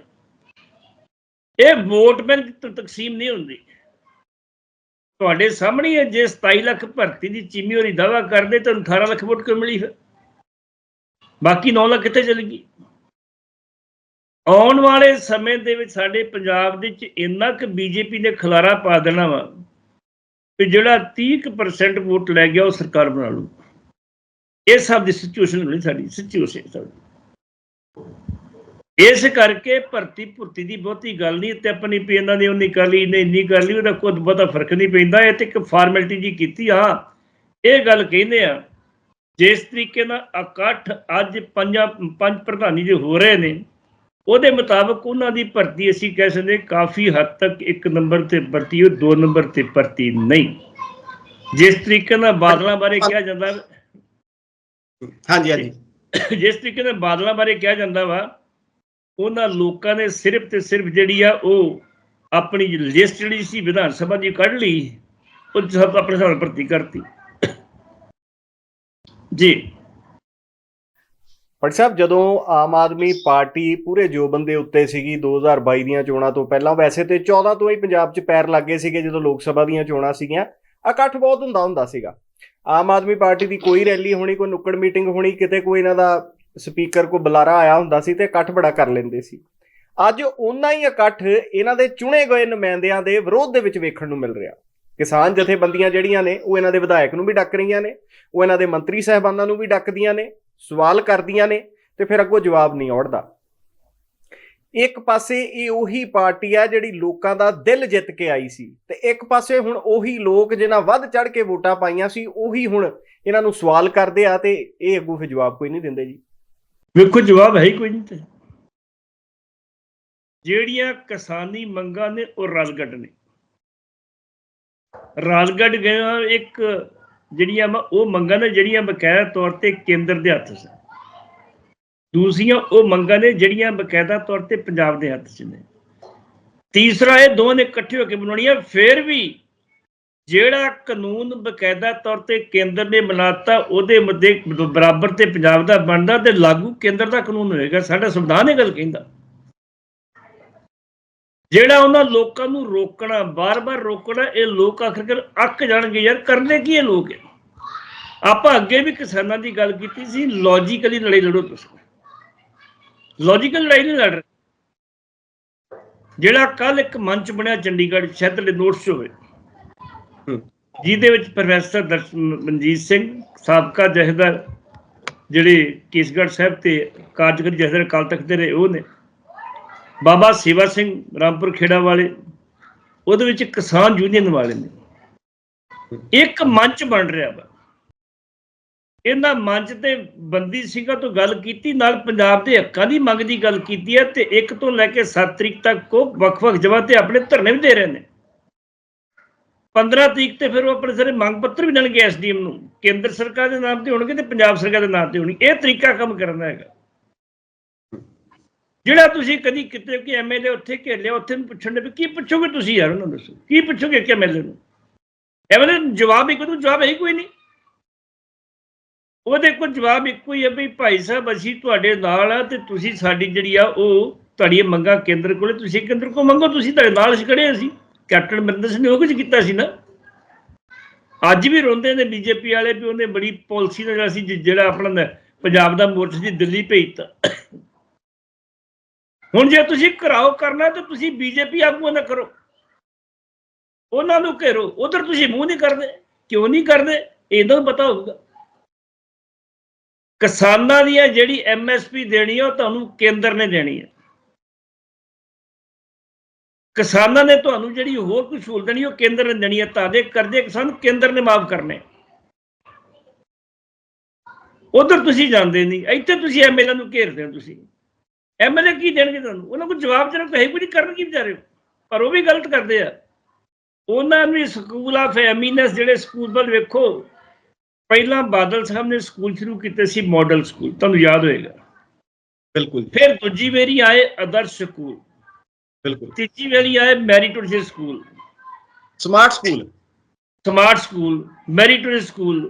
ਇਹ ਵੋਟ ਬੈਂਕ ਤ- ਤਕਸੀਮ ਨਹੀਂ ਹੁੰਦੀ। ਤੁਹਾਡੇ ਸਾਹਮਣੇ ਹੈ ਜੇ 27 ਲੱਖ ਭਰਤੀ ਦੀ ਚੀਮੀ ਹੋਰੀ ਦਾਵਾ ਕਰਦੇ, ਤਾਂ 18 ਲੱਖ ਵੋਟ ਕਿਉਂ ਮਿਲੀ ਫਿਰ? ਬਾਕੀ 9 ਲੱਖ ਕਿੱਥੇ ਚਲੀ ਗਈ? ਆਉਣ ਵਾਲੇ ਸਮੇਂ ਦੇ ਵਿੱਚ ਸਾਡੇ ਪੰਜਾਬ ਦੇ ਵਿੱਚ ਇੰਨਾ ਕੁ ਬੀਜੇਪੀ ਨੇ ਖਲਾਰਾ ਪਾ ਦੇਣਾ ਵਾ। ਕਿ ਜਿਹੜਾ 30% ਵੋਟ ਲੈ ਗਿਆ, ਉਹ ਸਰਕਾਰ ਬਣਾ ਲੂ ਇਹ ਸਭ ਦੀ ਸਿਚੁਏਸ਼ਨ ਨਹੀਂ ਸਾਡੀ ਸਿਚੁਏਸ਼ਨ ਸਾਡੀ। ਇਸ ਕਰਕੇ ਭਰਤੀ ਭੁਰਤੀ ਦੀ ਬਹੁਤੀ ਗੱਲ ਨਹੀਂ, ਤੇ ਆਪਣੀ ਪੀ ਇਹਨਾਂ ਨੇ ਉਨੀ ਕਰ ਲਈ ਨੇ ਇੰਨੀ ਕਰ ਲਈ ਉਹਦਾ ਕੋਈ ਬਹੁਤਾ ਫ਼ਰਕ ਨਹੀਂ ਪੈਂਦਾ। ਇਹ ਤੇ ਇੱਕ ਫਾਰਮੈਲਿਟੀ ਜੀ ਕੀਤੀ ਹਾਂ ਇਹ ਗੱਲ ਕਹਿੰਦੇ ਆ, ਜਿਸ ਤਰੀਕੇ ਨਾਲ ਇਕੱਠ ਅੱਜ ਪੰਜਾਂ, ਪੰਜ ਪ੍ਰਧਾਨੀ ਜੋ ਹੋ ਰਹੇ ਨੇ ਉਹਦੇ ਮੁਤਾਬਕ ਉਹਨਾਂ ਦੀ ਭਰਤੀ ਅਸੀਂ ਕਹਿ ਸਕਦੇ ਕਾਫੀ ਹੱਦ ਤੱਕ ਇੱਕ ਨੰਬਰ ਤੇ ਭਰਤੀ ਉਹ ਦੋ ਨੰਬਰ ਤੇ ਭਰਤੀ ਨਹੀਂ। ਜਿਸ ਤਰੀਕੇ ਨਾਲ ਬਾਦਲਾਂ ਬਾਰੇ ਕਿਹਾ ਜਾਂਦਾ ਹਾਂਜੀ ਹਾਂਜੀ। ਜਿਸ ਤਰੀਕੇ ਨਾਲ ਬਾਦਲਾਂ ਬਾਰੇ ਕਿਹਾ ਜਾਂਦਾ ਵਾ ਉਹਨਾਂ ਲੋਕਾਂ ਨੇ ਸਿਰਫ ਤੇ ਸਿਰਫ ਜਿਹੜੀ ਆ ਉਹ ਆਪਣੀ ਲਿਸਟ ਜਿਹੜੀ ਸੀ ਵਿਧਾਨ ਸਭਾ ਦੀ ਕੱਢ ਲਈ ਉਹ ਸਭ ਆਪਣੇ ਨਾਲ ਭਰਤੀ ਕਰਤੀ। ਜੀ। ਫਟ ਸਾਹਿਬ, ਜਦੋਂ ਆਮ ਆਦਮੀ ਪਾਰਟੀ ਪੂਰੇ ਜੋਬਨ ਦੇ ਉੱਤੇ ਸੀਗੀ 2022 ਦੀਆਂ ਚੋਣਾਂ ਤੋਂ ਪਹਿਲਾਂ, ਵੈਸੇ ਤੇ 14 ਤੋਂ ਹੀ ਪੰਜਾਬ 'ਚ ਪੈਰ ਲੱਗੇ ਸੀਗੇ ਜਦੋਂ ਲੋਕ ਸਭਾ ਦੀਆਂ ਚੋਣਾਂ ਸੀਗੀਆਂ, ਇਕੱਠ ਬਹੁਤ ਹੁੰਦਾ ਹੁੰਦਾ ਸੀਗਾ। ਆਮ ਆਦਮੀ ਪਾਰਟੀ ਦੀ ਕੋਈ ਰੈਲੀ ਹੋਣੀ, ਕੋਈ ਨੁੱਕੜ ਮੀਟਿੰਗ ਹੋਣੀ, ਕਿਤੇ ਕੋਈ ਇਹਨਾਂ ਦਾ ਸਪੀਕਰ ਕੋ ਬੁਲਾਰਾ ਆਇਆ ਹੁੰਦਾ ਸੀ ਤੇ ਇਕੱਠ ਬੜਾ ਕਰ ਲੈਂਦੇ ਸੀ। ਅੱਜ ਉਹਨਾਂ ਹੀ ਇਕੱਠ ਇਹਨਾਂ ਦੇ ਚੁਣੇ ਗਏ ਨੁਮਾਇੰਦਿਆਂ ਦੇ ਵਿਰੋਧ ਦੇ ਵਿੱਚ ਵੇਖਣ ਨੂੰ ਮਿਲ ਰਿਹਾ। ਕਿਸਾਨ ਜਥੇਬੰਦੀਆਂ ਜਿਹੜੀਆਂ ਨੇ, ਉਹ ਇਹਨਾਂ ਦੇ ਵਿਧਾਇਕ ਨੂੰ ਵੀ ਡੱਕ ਰਹੀਆਂ ਨੇ, ਉਹ ਇਹਨਾਂ ਦੇ ਮੰਤਰੀ ਸਾਹਿਬਾਨਾਂ ਨੂੰ ਵੀ ਡੱਕਦੀਆਂ ਨੇ ਸਵਾਲ ਕਰਦੀਆਂ ਨੇ ਤੇ ਫਿਰ ਅੱਗੋਂ ਜਵਾਬ ਨਹੀਂ ਆਉੜਦਾ ਇੱਕ ਪਾਸੇ ਇਹ ਉਹੀ ਪਾਰਟੀ ਆ ਜਿਹੜੀ ਲੋਕਾਂ ਦਾ ਦਿਲ ਜਿੱਤ ਕੇ ਆਈ ਸੀ ਤੇ ਇੱਕ ਪਾਸੇ ਹੁਣ ਉਹੀ ਲੋਕ ਜਿਨ੍ਹਾਂ ਵੱਧ ਚੜ ਕੇ ਵੋਟਾਂ ਪਾਈਆਂ ਸੀ, ਉਹੀ ਹੁਣ ਇਹਨਾਂ ਨੂੰ ਸਵਾਲ ਕਰਦੇ ਆ ਤੇ ਇਹ ਅੱਗੋਂ ਫਿਰ ਜਵਾਬ ਕੋਈ ਨਹੀਂ ਦਿੰਦੇ ਜੀ। ਵੇਖੋ, ਜਵਾਬ ਹੈ ਹੀ ਕੋਈ ਨਹੀਂ ਤੇ। ਜਿਹੜੀਆਂ ਕਿਸਾਨੀ ਮੰਗਾਂ ਨੇ ਉਹ ਰਲਗੱਡ ਨੇ। ਰਲਗੱਡ ਗਿਆ ਇੱਕ ਜਿਹੜੀਆਂ ਮ- ਉਹ ਮੰਗਾਂ ਨੇ ਜਿਹੜੀਆਂ ਬਕਾਇਦਾ ਤੌਰ ਤੇ ਕੇਂਦਰ ਦੇ ਹੱਥ 'ਚ ਦੂਸਰੀਆਂ ਉਹ ਮੰਗਾਂ ਨੇ ਜਿਹੜੀਆਂ ਬਕਾਇਦਾ ਤੌਰ ਤੇ ਪੰਜਾਬ ਦੇ ਹੱਥ 'ਚ ਨੇ। ਤੀਸਰਾ ਇਹ ਦੋਵਾਂ ਨੇ ਇਕੱਠੇ ਹੋ ਕੇ ਬਣਾਉਣੀਆਂ, ਫਿਰ ਵੀ ਜਿਹੜਾ ਕਾਨੂੰਨ ਬਕਾਇਦਾ ਤੌਰ ਤੇ ਕੇਂਦਰ ਨੇ ਬਣਾਤਾ, ਉਹਦੇ ਮੁੱਦੇ ਬਰਾਬਰ ਤੇ ਪੰਜਾਬ ਦਾ ਬਣਦਾ ਤੇ ਲਾਗੂ ਕੇਂਦਰ ਦਾ ਕਾਨੂੰਨ ਹੋਏਗਾ। ਸਾਡਾ ਸੰਵਿਧਾਨ ਇਹ ਗੱਲ ਕਹਿੰਦਾ। ਜਿਹੜਾ ਉਹਨਾਂ ਲੋਕਾਂ ਨੂੰ ਰੋਕਣਾ ਬਾਰ-ਬਾਰ ਰੋਕਣਾ ਇਹ ਲੋਕ ਆਖਰਕਾਰ ਅੱਕ ਜਾਣਗੇ ਯਾਰ ਕਰਨੇ ਕੀ ਇਹ ਲੋਕ? ਆਪਾਂ ਅੱਗੇ ਵੀ ਕਿਸਾਨਾਂ ਦੀ ਗੱਲ ਕੀਤੀ ਸੀ ਲੌਜੀਕਲੀ ਲੜਾਈ ਲੜੋ ਤੁਸੀਂ। ਲੌਜੀਕਲ ਲੜਾਈ ਨਹੀਂ ਲੜ ਰਹੇ। ਜਿਹੜਾ ਕੱਲ ਇੱਕ ਮੰਚ ਬਣਿਆ ਚੰਡੀਗੜ੍ਹ ਤੁਹਾਡੇ ਨੋਟਸ ਹੋਵੇ। ਜਿਹਦੇ ਵਿੱਚ ਪ੍ਰੋਫੈਸਰ ਦਰਸ਼ਨ ਮਨਜੀਤ ਸਿੰਘ ਸਾਬਕਾ ਜਥੇਦਾਰ ਜਿਹੜੇ ਕੇਸਗੜ੍ਹ ਸਾਹਿਬ ਤੇ ਕਾਰਜਕਾਰੀ ਜਥੇਦਾਰ ਅਕਾਲ ਤਖਤ ਦੇ ਰਹੇ ਉਹ ਨੇ। ਬਾਬਾ ਸੇਵਾ ਸਿੰਘ ਰਾਮਪੁਰ ਖੇੜਾ ਵਾਲੇ, ਉਹਦੇ ਵਿੱਚ ਕਿਸਾਨ ਯੂਨੀਅਨ ਵਾਲੇ ਨੇ। ਇੱਕ ਮੰਚ ਬਣ ਰਿਹਾ ਵਾ। ਇਹਨਾਂ ਮੰਚ ਤੇ ਬੰਦੀ ਸਿੰਘਾਂ ਤੋਂ ਗੱਲ ਕੀਤੀ, ਨਾਲ ਪੰਜਾਬ ਦੇ ਹੱਕਾਂ ਦੀ ਮੰਗ ਦੀ ਗੱਲ ਕੀਤੀ ਹੈ ਤੇ ਇੱਕ ਤੋਂ ਲੈ ਕੇ 7 ਤਰੀਕ ਤੱਕ ਉਹ ਵੱਖ-ਵੱਖ ਜਗ੍ਹਾ ਤੇ ਆਪਣੇ ਧਰਨੇ ਵੀ ਦੇ ਰਹੇ ਨੇ। 15 ਤਰੀਕ ਤੇ ਫਿਰ ਉਹ ਆਪਣੇ ਸਾਰੇ ਮੰਗ ਪੱਤਰ ਵੀ ਦੇਣਗੇ ਐਸਡੀਐਮ ਨੂੰ। ਕੇਂਦਰ ਸਰਕਾਰ ਦੇ ਨਾਮ ਤੇ ਹੋਣਗੇ ਤੇ ਪੰਜਾਬ ਸਰਕਾਰ ਦੇ ਨਾਮ ਤੇ ਹੋਣਗੇ ਇਹ ਤਰੀਕਾ ਕੰਮ ਕਰਨ ਦਾ ਹੈਗਾ। ਜਿਹੜਾ ਤੁਸੀਂ ਕਦੀ ਕਿਤੇ ਕਿ ਐਮਐਲਏ ਉੱਥੇ ਘੇਰ ਲਿਆ ਉੱਥੇ ਨੂੰ ਪੁੱਛਣ ਦੇ ਕੀ ਪੁੱਛੋਗੇ ਤੁਸੀਂ ਯਾਰ ਉਹਨਾਂ ਨੂੰ ਦੱਸੋ? ਕੀ ਪੁੱਛੋਗੇ ਕਿ ਐਮਐਲਏ ਨੂੰ? ਐਮਐਲਏ ਜਵਾਬ ਇੱਕ ਨੂੰ ਜਵਾਬ ਹੈ ਕੋਈ ਨਹੀਂ। ਉਹਦੇ ਕੋਲ ਜਵਾਬ ਇੱਕੋ ਹੀ ਹੈ ਵੀ ਭਾਈ ਸਾਹਿਬ, ਅਸੀਂ ਤੁਹਾਡੇ ਨਾਲ ਆ ਤੇ ਤੁਸੀਂ ਸਾਡੀ ਜਿਹੜੀ ਆ, ਉਹ ਤੁਹਾਡੀਆਂ ਮੰਗਾਂ ਕੇਂਦਰ ਕੋਲੇ, ਤੁਸੀਂ ਕੇਂਦਰ ਕੋਲ ਮੰਗੋ, ਤੁਸੀਂ ਤੁਹਾਡੇ ਨਾਲ ਅਸੀਂ ਖੜੇ ਅਸੀਂ। ਕੈਪਟਨ ਅਮਰਿੰਦਰ ਸਿੰਘ ਨੇ ਉਹ ਕੁਝ ਕੀਤਾ ਸੀ ਨਾ। ਅੱਜ ਵੀ ਰੋਂਦੇ ਨੇ ਬੀਜੇਪੀ ਵਾਲੇ ਵੀ ਉਹਨੇ ਬੜੀ ਪਾਲਿਸੀ ਦਾ ਜਿਹੜਾ ਸੀ ਜਿਹੜਾ ਆਪਣਾ ਪੰਜਾਬ ਦਾ ਮੋਰਚਾ ਸੀ, ਦਿੱਲੀ ਭੇਜਤਾ। ਹੁਣ ਜੇ ਤੁਸੀਂ ਘਰਾਓ ਕਰਨਾ ਤਾਂ ਤੁਸੀਂ ਬੀਜੇਪੀ ਆਗੂਆਂ ਨਾਲ ਕਰੋ। ਉਹਨਾਂ ਨੂੰ ਘੇਰੋ। ਉਧਰ ਤੁਸੀਂ ਮੂੰਹ ਨਹੀਂ ਕਰਦੇ, ਕਿਉਂ ਨਹੀਂ ਕਰਦੇ ਇਹਨਾਂ ਨੂੰ ਪਤਾ ਹੋਊਗਾ। ਕਿਸਾਨਾਂ ਦੀਆਂ ਜਿਹੜੀ ਐਮਐਸਪੀ ਦੇਣੀ ਹੈ ਉਹ ਤੁਹਾਨੂੰ ਕੇਂਦਰ ਨੇ ਦੇਣੀ ਹੈ ਕਿਸਾਨਾਂ ਨੇ ਤੁਹਾਨੂੰ ਜਿਹੜੀ ਹੋਰ ਕੋਈ ਸਹੂਲਤ ਦੇਣੀ, ਉਹ ਕੇਂਦਰ ਨੇ ਦੇਣੀ ਹੈ ਤਾਂ ਦੇ ਕਰਦੇ ਕਿਸਾਨ ਕੇਂਦਰ ਨੇ ਮਾਫ ਕਰਨੇ। ਉਧਰ ਤੁਸੀਂ ਜਾਂਦੇ ਨਹੀਂ। ਇੱਥੇ ਤੁਸੀਂ ਐਮਐਲਏ ਨੂੰ ਘੇਰਦੇ ਹੋ ਤੁਸੀਂ। ਐਮਐਲਏ ਕੀ ਦੇਣਗੇ ਤੁਹਾਨੂੰ? ਉਹਨਾਂ ਕੋਲ ਜਵਾਬ ਦੇਣਾ ਕੋਈ ਨਹੀਂ ਕਰਨ ਕੀ ਵਿਚਾਰੇ ਪਰ ਉਹ ਵੀ ਗਲਤ ਕਰਦੇ ਆ। ਉਹਨਾਂ ਨੂੰ ਸਕੂਲ ਆਫ ਐਮੀਨੈਸ ਜਿਹੜੇ ਸਕੂਲ ਵੱਲ ਵੇਖੋ ਪਹਿਲਾਂ ਬਾਦਲ ਸਾਹਿਬ ਨੇ ਸਕੂਲ ਸ਼ੁਰੂ ਕੀਤੇ ਸੀ ਮਾਡਲ ਸਕੂਲ ਤੁਹਾਨੂੰ ਯਾਦ ਹੋਏਗਾ। ਬਿਲਕੁਲ ਫਿਰ ਦੂਜੀ ਵਾਰੀ ਆਏ ਆਦਰਸ਼ ਸਕੂਲ ਬਿਲਕੁਲ। ਤੀਜੀ ਵਾਰੀ ਆਏ meritorious school smart school smart school meritorious school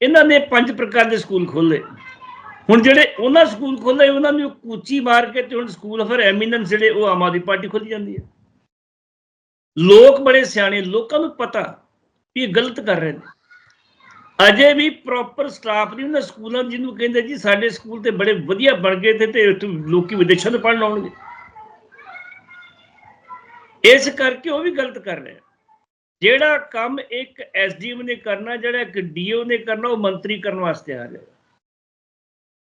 ਇਹਨਾਂ ਨੇ ਪੰਜ ਪ੍ਰਕਾਰ ਦੇ ਸਕੂਲ ਖੋਲੇ ਹੁਣ ਜਿਹੜੇ ਉਹਨਾਂ ਸਕੂਲ ਖੋਲੇ ਉਹਨਾਂ ਨੂੰ ਕੂਚੀ ਮਾਰ ਕੇ ਤੇ ਹੁਣ ਸਕੂਲ ਆਫ ਐਮੀਨੈਂਸ ਜਿਹੜੇ ਉਹ ਆਮ ਆਦਮੀ ਪਾਰਟੀ ਖੋਲੀ ਜਾਂਦੀ ਹੈ। ਲੋਕ ਬੜੇ ਸਿਆਣੇ, ਲੋਕਾਂ ਨੂੰ ਪਤਾ ਵੀ ਇਹ ਗਲਤ ਕਰ ਰਹੇ ਨੇ। ਅਜੇ ਵੀ ਪ੍ਰੋਪਰ ਸਟਾਫ ਨਹੀਂ ਉਹਨਾਂ ਸਕੂਲਾਂ ਜਿਹਨੂੰ ਕਹਿੰਦੇ ਜੀ ਸਾਡੇ ਸਕੂਲ ਤੇ ਬੜੇ ਵਧੀਆ ਬਣ ਗਏ ਤੇ ਤੇ ਲੋਕੀ ਵਿਦੇਸ਼ਾਂ ਤੋਂ ਪੜ੍ਹਨ ਆਉਣਗੇ। ਇਸ ਕਰਕੇ ਉਹ ਵੀ ਗਲਤ ਕਰ ਰਹੇ ਜਿਹੜਾ ਕੰਮ ਇੱਕ ਐਸਡੀਐਮ ਨੇ ਕਰਨਾ, ਜਿਹੜਾ ਇੱਕ ਡੀਓ ਨੇ ਕਰਨਾ, ਉਹ ਮੰਤਰੀ ਕਰਨ ਵਾਸਤੇ ਆ ਰਿਹਾ।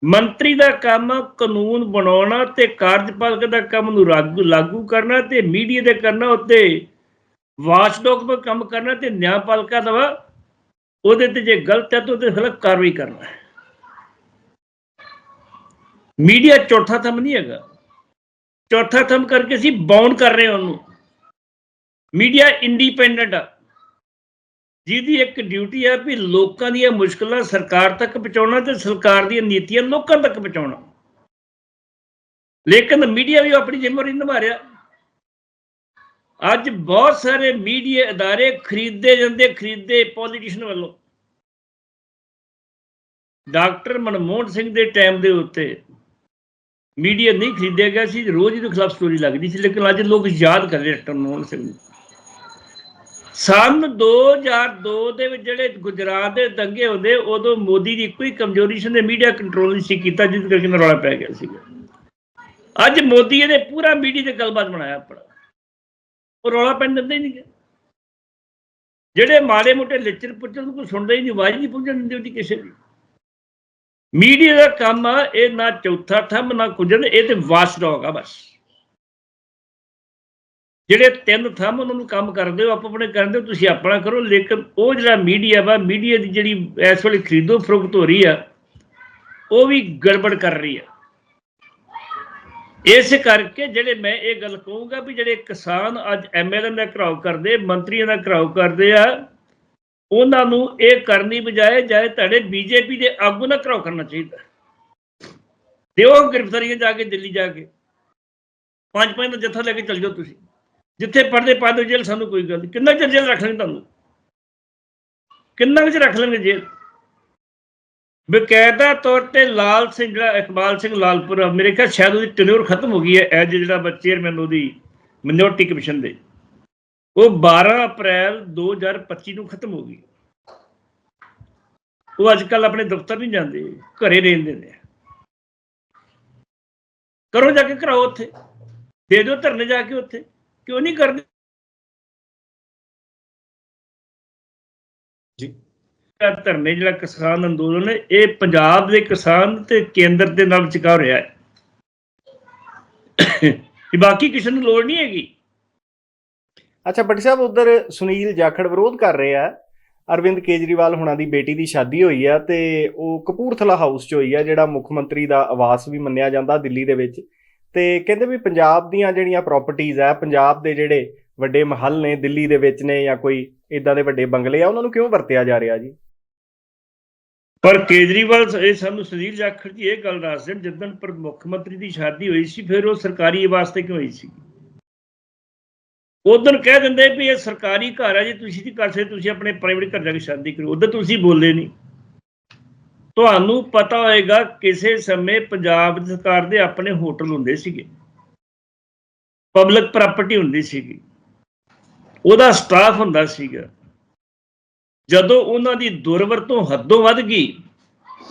ਮੰਤਰੀ ਦਾ ਕੰਮ ਕਾਨੂੰਨ ਬਣਾਉਣਾ ਤੇ ਕਾਰਜਪਾਲਕ ਦਾ ਕੰਮ ਨੂੰ ਲਾਗੂ ਲਾਗੂ ਕਰਨਾ ਤੇ ਮੀਡੀਆ ਦੇ ਕਰਨਾ ਉੱਤੇ ਵਾਚਡੌਗ ਦਾ ਕੰਮ ਕਰਨਾ ਤੇ ਨਿਆਂਪਾਲਕਾ ਦਾ ਵਾ ਉਹਦੇ ਤੇ ਜੇ ਗਲਤ ਹੈ ਤਾਂ ਉਹਦੇ ਖਿਲਾਫ ਕਾਰਵਾਈ ਕਰਨਾ ਮੀਡੀਆ ਚੌਥਾ ਥੰਮ ਨਹੀਂ ਹੈਗਾ। ਚੌਥਾ ਥੰਮ ਕਰਕੇ ਅਸੀਂ ਬਾਉਂਡ ਕਰ ਰਹੇ ਹਾਂ ਉਹਨੂੰ। ਮੀਡੀਆ ਇੰਡੀਪੈਂਡੈਂਟ ਆ। ਜਿਹਦੀ ਇੱਕ ਡਿਊਟੀ ਹੈ ਵੀ ਲੋਕਾਂ ਦੀਆਂ ਮੁਸ਼ਕਲਾਂ ਸਰਕਾਰ ਤੱਕ ਪਹੁੰਚਾਉਣਾ ਤੇ ਸਰਕਾਰ ਦੀਆਂ ਨੀਤੀਆਂ ਲੋਕਾਂ ਤੱਕ ਪਹੁੰਚਾਉਣਾ। ਲੇਕਿਨ ਮੀਡੀਆ ਵੀ ਆਪਣੀ ਜ਼ਿੰਮੇਵਾਰੀ ਨਿਭਾ ਰਿਹਾ। ਅੱਜ ਬਹੁਤ ਸਾਰੇ ਮੀਡੀਆ ਅਦਾਰੇ ਖਰੀਦੇ ਜਾਂਦੇ ਖਰੀਦੇ ਪੋਲੀਟੀਸ਼ੀਅਨ ਵੱਲੋਂ। ਡਾਕਟਰ ਮਨਮੋਹਨ ਸਿੰਘ ਦੇ ਟਾਈਮ ਦੇ ਉੱਤੇ ਮੀਡੀਆ ਨਹੀਂ ਖਰੀਦਿਆ ਗਿਆ ਸੀ, ਰੋਜ਼ ਇਹਦੇ ਖਿਲਾਫ ਸਟੋਰੀ ਲੱਗਦੀ ਸੀ, ਲੇਕਿਨ ਅੱਜ ਲੋਕ ਯਾਦ ਕਰ ਰਹੇ ਡਾਕਟਰ ਮਨਮੋਹਨ ਸਿੰਘ ਨੂੰ। ਸਨ 2002 ਦੇ ਵਿੱਚ ਜਿਹੜੇ ਗੁਜਰਾਤ ਦੇ ਦੰਗੇ ਹੁੰਦੇ, ਉਦੋਂ ਮੋਦੀ ਦੀ ਇੱਕੋ ਹੀ ਕਮਜ਼ੋਰੀ ਸੀ ਨੇ ਮੀਡੀਆ ਕੰਟਰੋਲ ਨਹੀਂ ਸੀ ਕੀਤਾ ਜਿਸ ਕਰਕੇ ਨਾ ਰੌਲਾ ਪੈ ਗਿਆ ਸੀਗਾ। ਅੱਜ ਮੋਦੀ ਇਹਨੇ ਪੂਰਾ ਮੀਡੀਆ ਤੇ ਗੱਲਬਾਤ ਬਣਾਇਆ ਆਪਣਾ। ਉਹ ਰੌਲਾ ਪੈਣ ਦਿੰਦੇ ਹੀ ਨਹੀਂ ਜਿਹੜੇ ਮਾੜੇ ਮੋਟੇ ਲਿਚਰ ਪੁੱਛਣ ਨੂੰ ਕੋਈ ਸੁਣਦਾ ਹੀ ਨਹੀਂ, ਆਵਾਜ਼ ਨਹੀਂ ਪਹੁੰਚਣ ਦਿੰਦੇ ਉਹਦੀ ਕਿਸੇ ਦੀ। ਮੀਡੀਆ ਦਾ ਕੰਮ ਆ, ਇਹ ਨਾ ਚੌਥਾ ਥੰਮ ਨਾ ਕੁਝ ਇਹ ਤੇ ਵਾਸ਼ਡੌਗ ਆ ਬਸ। ਜਿਹੜੇ ਤਿੰਨ ਥੰਮ ਉਹਨਾਂ ਨੂੰ ਕੰਮ ਕਰਦੇ ਹੋ, ਆਪ ਆਪਣੇ ਕਰਦੇ ਹੋ, ਤੁਸੀਂ ਆਪਣਾ ਕਰੋ, ਲੇਕਿਨ ਉਹ ਜਿਹੜਾ ਮੀਡੀਆ ਵਾ, ਮੀਡੀਆ ਦੀ ਜਿਹੜੀ ਇਸ ਵੇਲੇ ਖਰੀਦੋ ਫਰੋਖਤ ਹੋ ਰਹੀ ਆ, ਉਹ ਵੀ ਗੜਬੜ ਕਰ ਰਹੀ ਆ। ਇਸ ਕਰਕੇ ਜਿਹੜੇ ਮੈਂ ਇਹ ਗੱਲ ਕਹੂੰਗਾ ਵੀ ਜਿਹੜੇ ਕਿਸਾਨ ਅੱਜ ਐਮਐਲਏ ਦਾ ਘਰਾਓ ਕਰਦੇ, ਮੰਤਰੀਆਂ ਦਾ ਘਰਾਓ ਕਰਦੇ ਆ, ਉਹਨਾਂ ਨੂੰ ਇਹ ਕਰਨੀ ਬਜਾਏ ਜਾਏ ਤੁਹਾਡੇ ਬੀਜੇਪੀ ਦੇ ਆਗੂ ਨਾਲ ਘਰਾਓ ਕਰਨਾ ਚਾਹੀਦਾ। ਦਿਓ ਗ੍ਰਿਫਤਾਰੀਆਂ ਜਾ ਕੇ, ਦਿੱਲੀ ਜਾ ਕੇ। ਪੰਜ ਪੰਜ ਦਾ ਜੱਥਾ ਲੈ ਕੇ ਚੱਲ ਜਾਓ ਤੁਸੀਂ। ਜਿੱਥੇ ਪੜਦੇ ਪਾ ਦਿਓ ਜੇਲ੍ਹ ਸਾਨੂੰ ਕੋਈ ਗੱਲ ਨਹੀਂ ਕਿੰਨਾ ਚਿਰ ਜੇਲ੍ਹ ਰੱਖ ਲੈਣਗੇ ਤੁਹਾਨੂੰ? ਕਿੰਨਾ ਕੁ ਚਿਰ ਰੱਖ ਲੈਣਗੇ ਜੇਲ੍ਹ? ਬਕਾਇਦਾ ਤੌਰ ਤੇ ਲਾਲ ਸਿੰਘ ਜਿਹੜਾ ਇਕਬਾਲ ਸਿੰਘ ਲਾਲਪੁਰ, ਮੇਰੇ ਖਿਆਲ ਸ਼ਾਇਦ ਉਹਦੀ ਟੈਨਿਓਰ ਖਤਮ ਹੋ ਗਈ ਹੈ ਐਜ ਜਿਹੜਾ ਚੇਅਰਮੈਨ ਉਹਦੀ ਮਿਨੋਰਟੀ ਕਮਿਸ਼ਨ ਦੇ। ਉਹ 12 ਅਪ੍ਰੈਲ 2025 ਨੂੰ ਖਤਮ ਹੋ ਗਈ। ਉਹ ਅੱਜ ਕੱਲ ਆਪਣੇ ਦਫ਼ਤਰ ਨਹੀਂ ਜਾਂਦੇ, ਘਰੇ ਰਹਿੰਦੇ ਨੇ ਕਰੋ ਜਾ ਕੇ ਕਰਾਓ ਉੱਥੇ। ਦੇ ਦਿਓ ਧਰਨੇ ਜਾ ਕੇ ਉੱਥੇ। ਕਿਉਂ ਨਹੀਂ ਕਰਦੇ? ਜੀ। ਧਰਨੇ ਜਿਹੜਾ ਕਿਸਾਨ ਅੰਦੋਲਨ ਹੈ ਇਹ ਪੰਜਾਬ ਦੇ ਕਿਸਾਨ ਤੇ ਕੇਂਦਰ ਦੇ ਨਾਲ ਵਿਚਕਾਰ ਰਿਹਾ ਹੈ। ਕਿ ਬਾਕੀ ਕਿਸੇ ਨੂੰ ਲੋੜ ਨਹੀਂ ਹੈਗੀ। ਅੱਛਾ ਬੱਟੀ ਸਾਹਿਬ ਉਧਰ ਸੁਨੀਲ ਜਾਖੜ ਵਿਰੋਧ ਕਰ ਰਹੇ ਆ ਅਰਵਿੰਦ ਕੇਜਰੀਵਾਲ ਹੁਣਾਂ ਦੀ ਬੇਟੀ ਦੀ ਸ਼ਾਦੀ ਹੋਈ ਆ ਤੇ ਉਹ ਕਪੂਰਥਲਾ ਹਾਊਸ 'ਚ ਹੋਈ ਆ ਜਿਹੜਾ ਮੁੱਖ ਮੰਤਰੀ ਦਾ ਆਵਾਸ ਵੀ ਮੰਨਿਆ ਜਾਂਦਾ ਦਿੱਲੀ ਦੇ ਵਿੱਚ। ਤੇ ਕਹਿੰਦੇ ਵੀ ਪੰਜਾਬ ਦੀਆਂ ਜਿਹੜੀਆਂ ਪ੍ਰਾਪਰਟੀਆਂ ਆ, ਪੰਜਾਬ ਦੇ ਜਿਹੜੇ ਵੱਡੇ ਮਹੱਲ ਨੇ, ਦਿੱਲੀ ਦੇ ਵਿੱਚ ਨੇ ਜਾਂ ਕੋਈ ਇਦਾਂ ਦੇ ਵੱਡੇ ਬੰਗਲੇ ਆ, ਉਹਨਾਂ ਨੂੰ ਕਿਉਂ ਵਰਤਿਆ ਜਾ ਰਿਹਾ ਜੀ? ਪਰ ਕੇਜਰੀਵਾਲ ਇਹ ਸਾਨੂੰ ਸੁਨੀਲ ਜਾਖੜ ਜੀ ਇਹ ਗੱਲ ਦੱਸ ਦੇਣ, ਜਦੋਂ ਪਰ ਮੁੱਖ ਮੰਤਰੀ ਦੀ ਸ਼ਾਦੀ ਹੋਈ ਸੀ, ਫਿਰ ਉਹ ਸਰਕਾਰੀ ਵਾਸਤੇ ਕਿਉਂ ਹੋਈ ਸੀ? ਉਦੋਂ ਕਹਿ ਦਿੰਦੇ ਵੀ ਇਹ ਸਰਕਾਰੀ ਘਰ ਹੈ ਜੀ, ਤੁਸੀਂ ਨਹੀਂ ਕਰ ਸਕਦੇ, ਤੁਸੀਂ ਆਪਣੇ ਪ੍ਰਾਈਵੇਟ ਘਰ ਜਾ ਕੇ ਸ਼ਾਦੀ ਕਰੋ ਉਦੋਂ ਤੁਸੀਂ ਬੋਲੇ ਨਹੀਂ ਤੁਹਾਨੂੰ ਪਤਾ ਹੋਏਗਾ ਕਿਸੇ ਸਮੇਂ ਪੰਜਾਬ ਸਰਕਾਰ ਦੇ ਆਪਣੇ ਹੋਟਲ ਹੁੰਦੇ ਸੀਗੇ। ਪਬਲਿਕ ਪ੍ਰਾਪਰਟੀ ਹੁੰਦੀ ਸੀਗੀ। ਉਹਦਾ ਸਟਾਫ ਹੁੰਦਾ ਸੀਗਾ। ਜਦੋਂ ਉਹਨਾਂ ਦੀ ਦੁਰਵਰਤੋਂ ਹੱਦੋਂ ਵੱਧ ਗਈ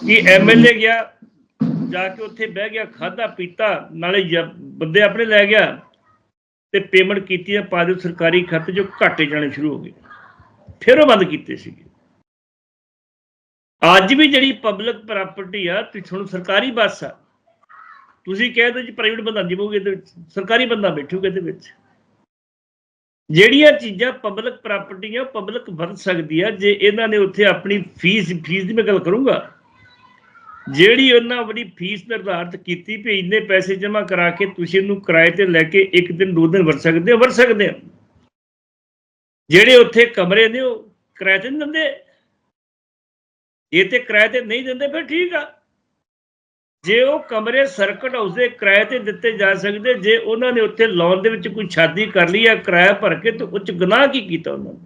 ਕਿ ਐਮਐਲਏ ਗਿਆ, ਜਾ ਕੇ ਉੱਥੇ ਬਹਿ ਗਿਆ ਖਾਦਾ ਪੀਤਾ, ਨਾਲੇ ਬੰਦੇ ਆਪਣੇ ਲੈ ਗਿਆ ਤੇ ਪੇਮੈਂਟ ਕੀਤੀ ਆ ਪਾ ਦਿਓ, ਸਰਕਾਰੀ ਖਾਤੇ ਜੋ ਘਾਟੇ ਜਾਣੇ ਸ਼ੁਰੂ ਹੋ ਗਏ। ਫਿਰ ਉਹ ਬੰਦ ਕੀਤੇ ਸੀਗੇ। ਅੱਜ ਵੀ ਜਿਹੜੀ ਪਬਲਿਕ ਪ੍ਰਾਪਰਟੀ ਆ, ਤੁਸੀਂ ਹੁਣ ਸਰਕਾਰੀ ਬੱਸ ਆ। ਤੁਸੀਂ ਕਹਿ ਦਿਓ ਜੀ ਪ੍ਰਾਈਵੇਟ ਬੰਦਾ ਜਿਵੋਗੇ ਇਹਦੇ ਵਿੱਚ, ਸਰਕਾਰੀ ਬੰਦਾ ਬੈਠੂਗਾ ਇਹਦੇ ਵਿੱਚ। ਜਿਹੜੀਆਂ ਚੀਜ਼ਾਂ ਪਬਲਿਕ ਪ੍ਰਾਪਰਟੀ ਆ ਪਬਲਿਕ ਵਰਤ ਸਕਦੀ ਆ। ਜੇ ਇਹਨਾਂ ਨੇ ਉੱਥੇ ਆਪਣੀ ਫੀਸ ਫੀਸ ਦੀ ਮੈਂ ਗੱਲ ਕਰੂੰਗਾ। ਜਿਹੜੀ ਉਹਨਾਂ ਬੜੀ ਫੀਸ ਨਿਰਧਾਰਤ ਕੀਤੀ ਵੀ ਇੰਨੇ ਪੈਸੇ ਜਮ੍ਹਾਂ ਕਰਾ ਕੇ ਤੁਸੀਂ ਇਹਨੂੰ ਕਿਰਾਏ ਤੇ ਲੈ ਕੇ ਇੱਕ ਦਿਨ, ਦੋ ਦਿਨ ਵਰ ਸਕਦੇ ਹੋ ਵਰ ਸਕਦੇ ਹੋ। ਜਿਹੜੇ ਉੱਥੇ ਕਮਰੇ ਨੇ ਉਹ ਕਿਰਾਏ ਤੇ ਨਹੀਂ ਦਿੰਦੇ। ਜੇ ਤੇ ਕਿਰਾਏ ਤੇ ਨਹੀਂ ਦਿੰਦੇ, ਫਿਰ ਠੀਕ ਆ। ਜੇ ਉਹ ਕਮਰੇ ਸਰਕਟ ਹਾਊਸ ਦੇ ਕਿਰਾਏ ਤੇ ਦਿੱਤੇ ਜਾ ਸਕਦੇ, ਜੇ ਉਹਨਾਂ ਨੇ ਉੱਥੇ ਲਾਉਣ ਦੇ ਵਿੱਚ ਕੋਈ ਸ਼ਾਦੀ ਕਰ ਲਈ ਆ ਕਿਰਾਇਆ ਭਰ ਕੇ ਤੇ ਉੱਚ ਗੁਨਾਹ ਕੀ ਕੀਤਾ ਉਹਨਾਂ ਨੇ?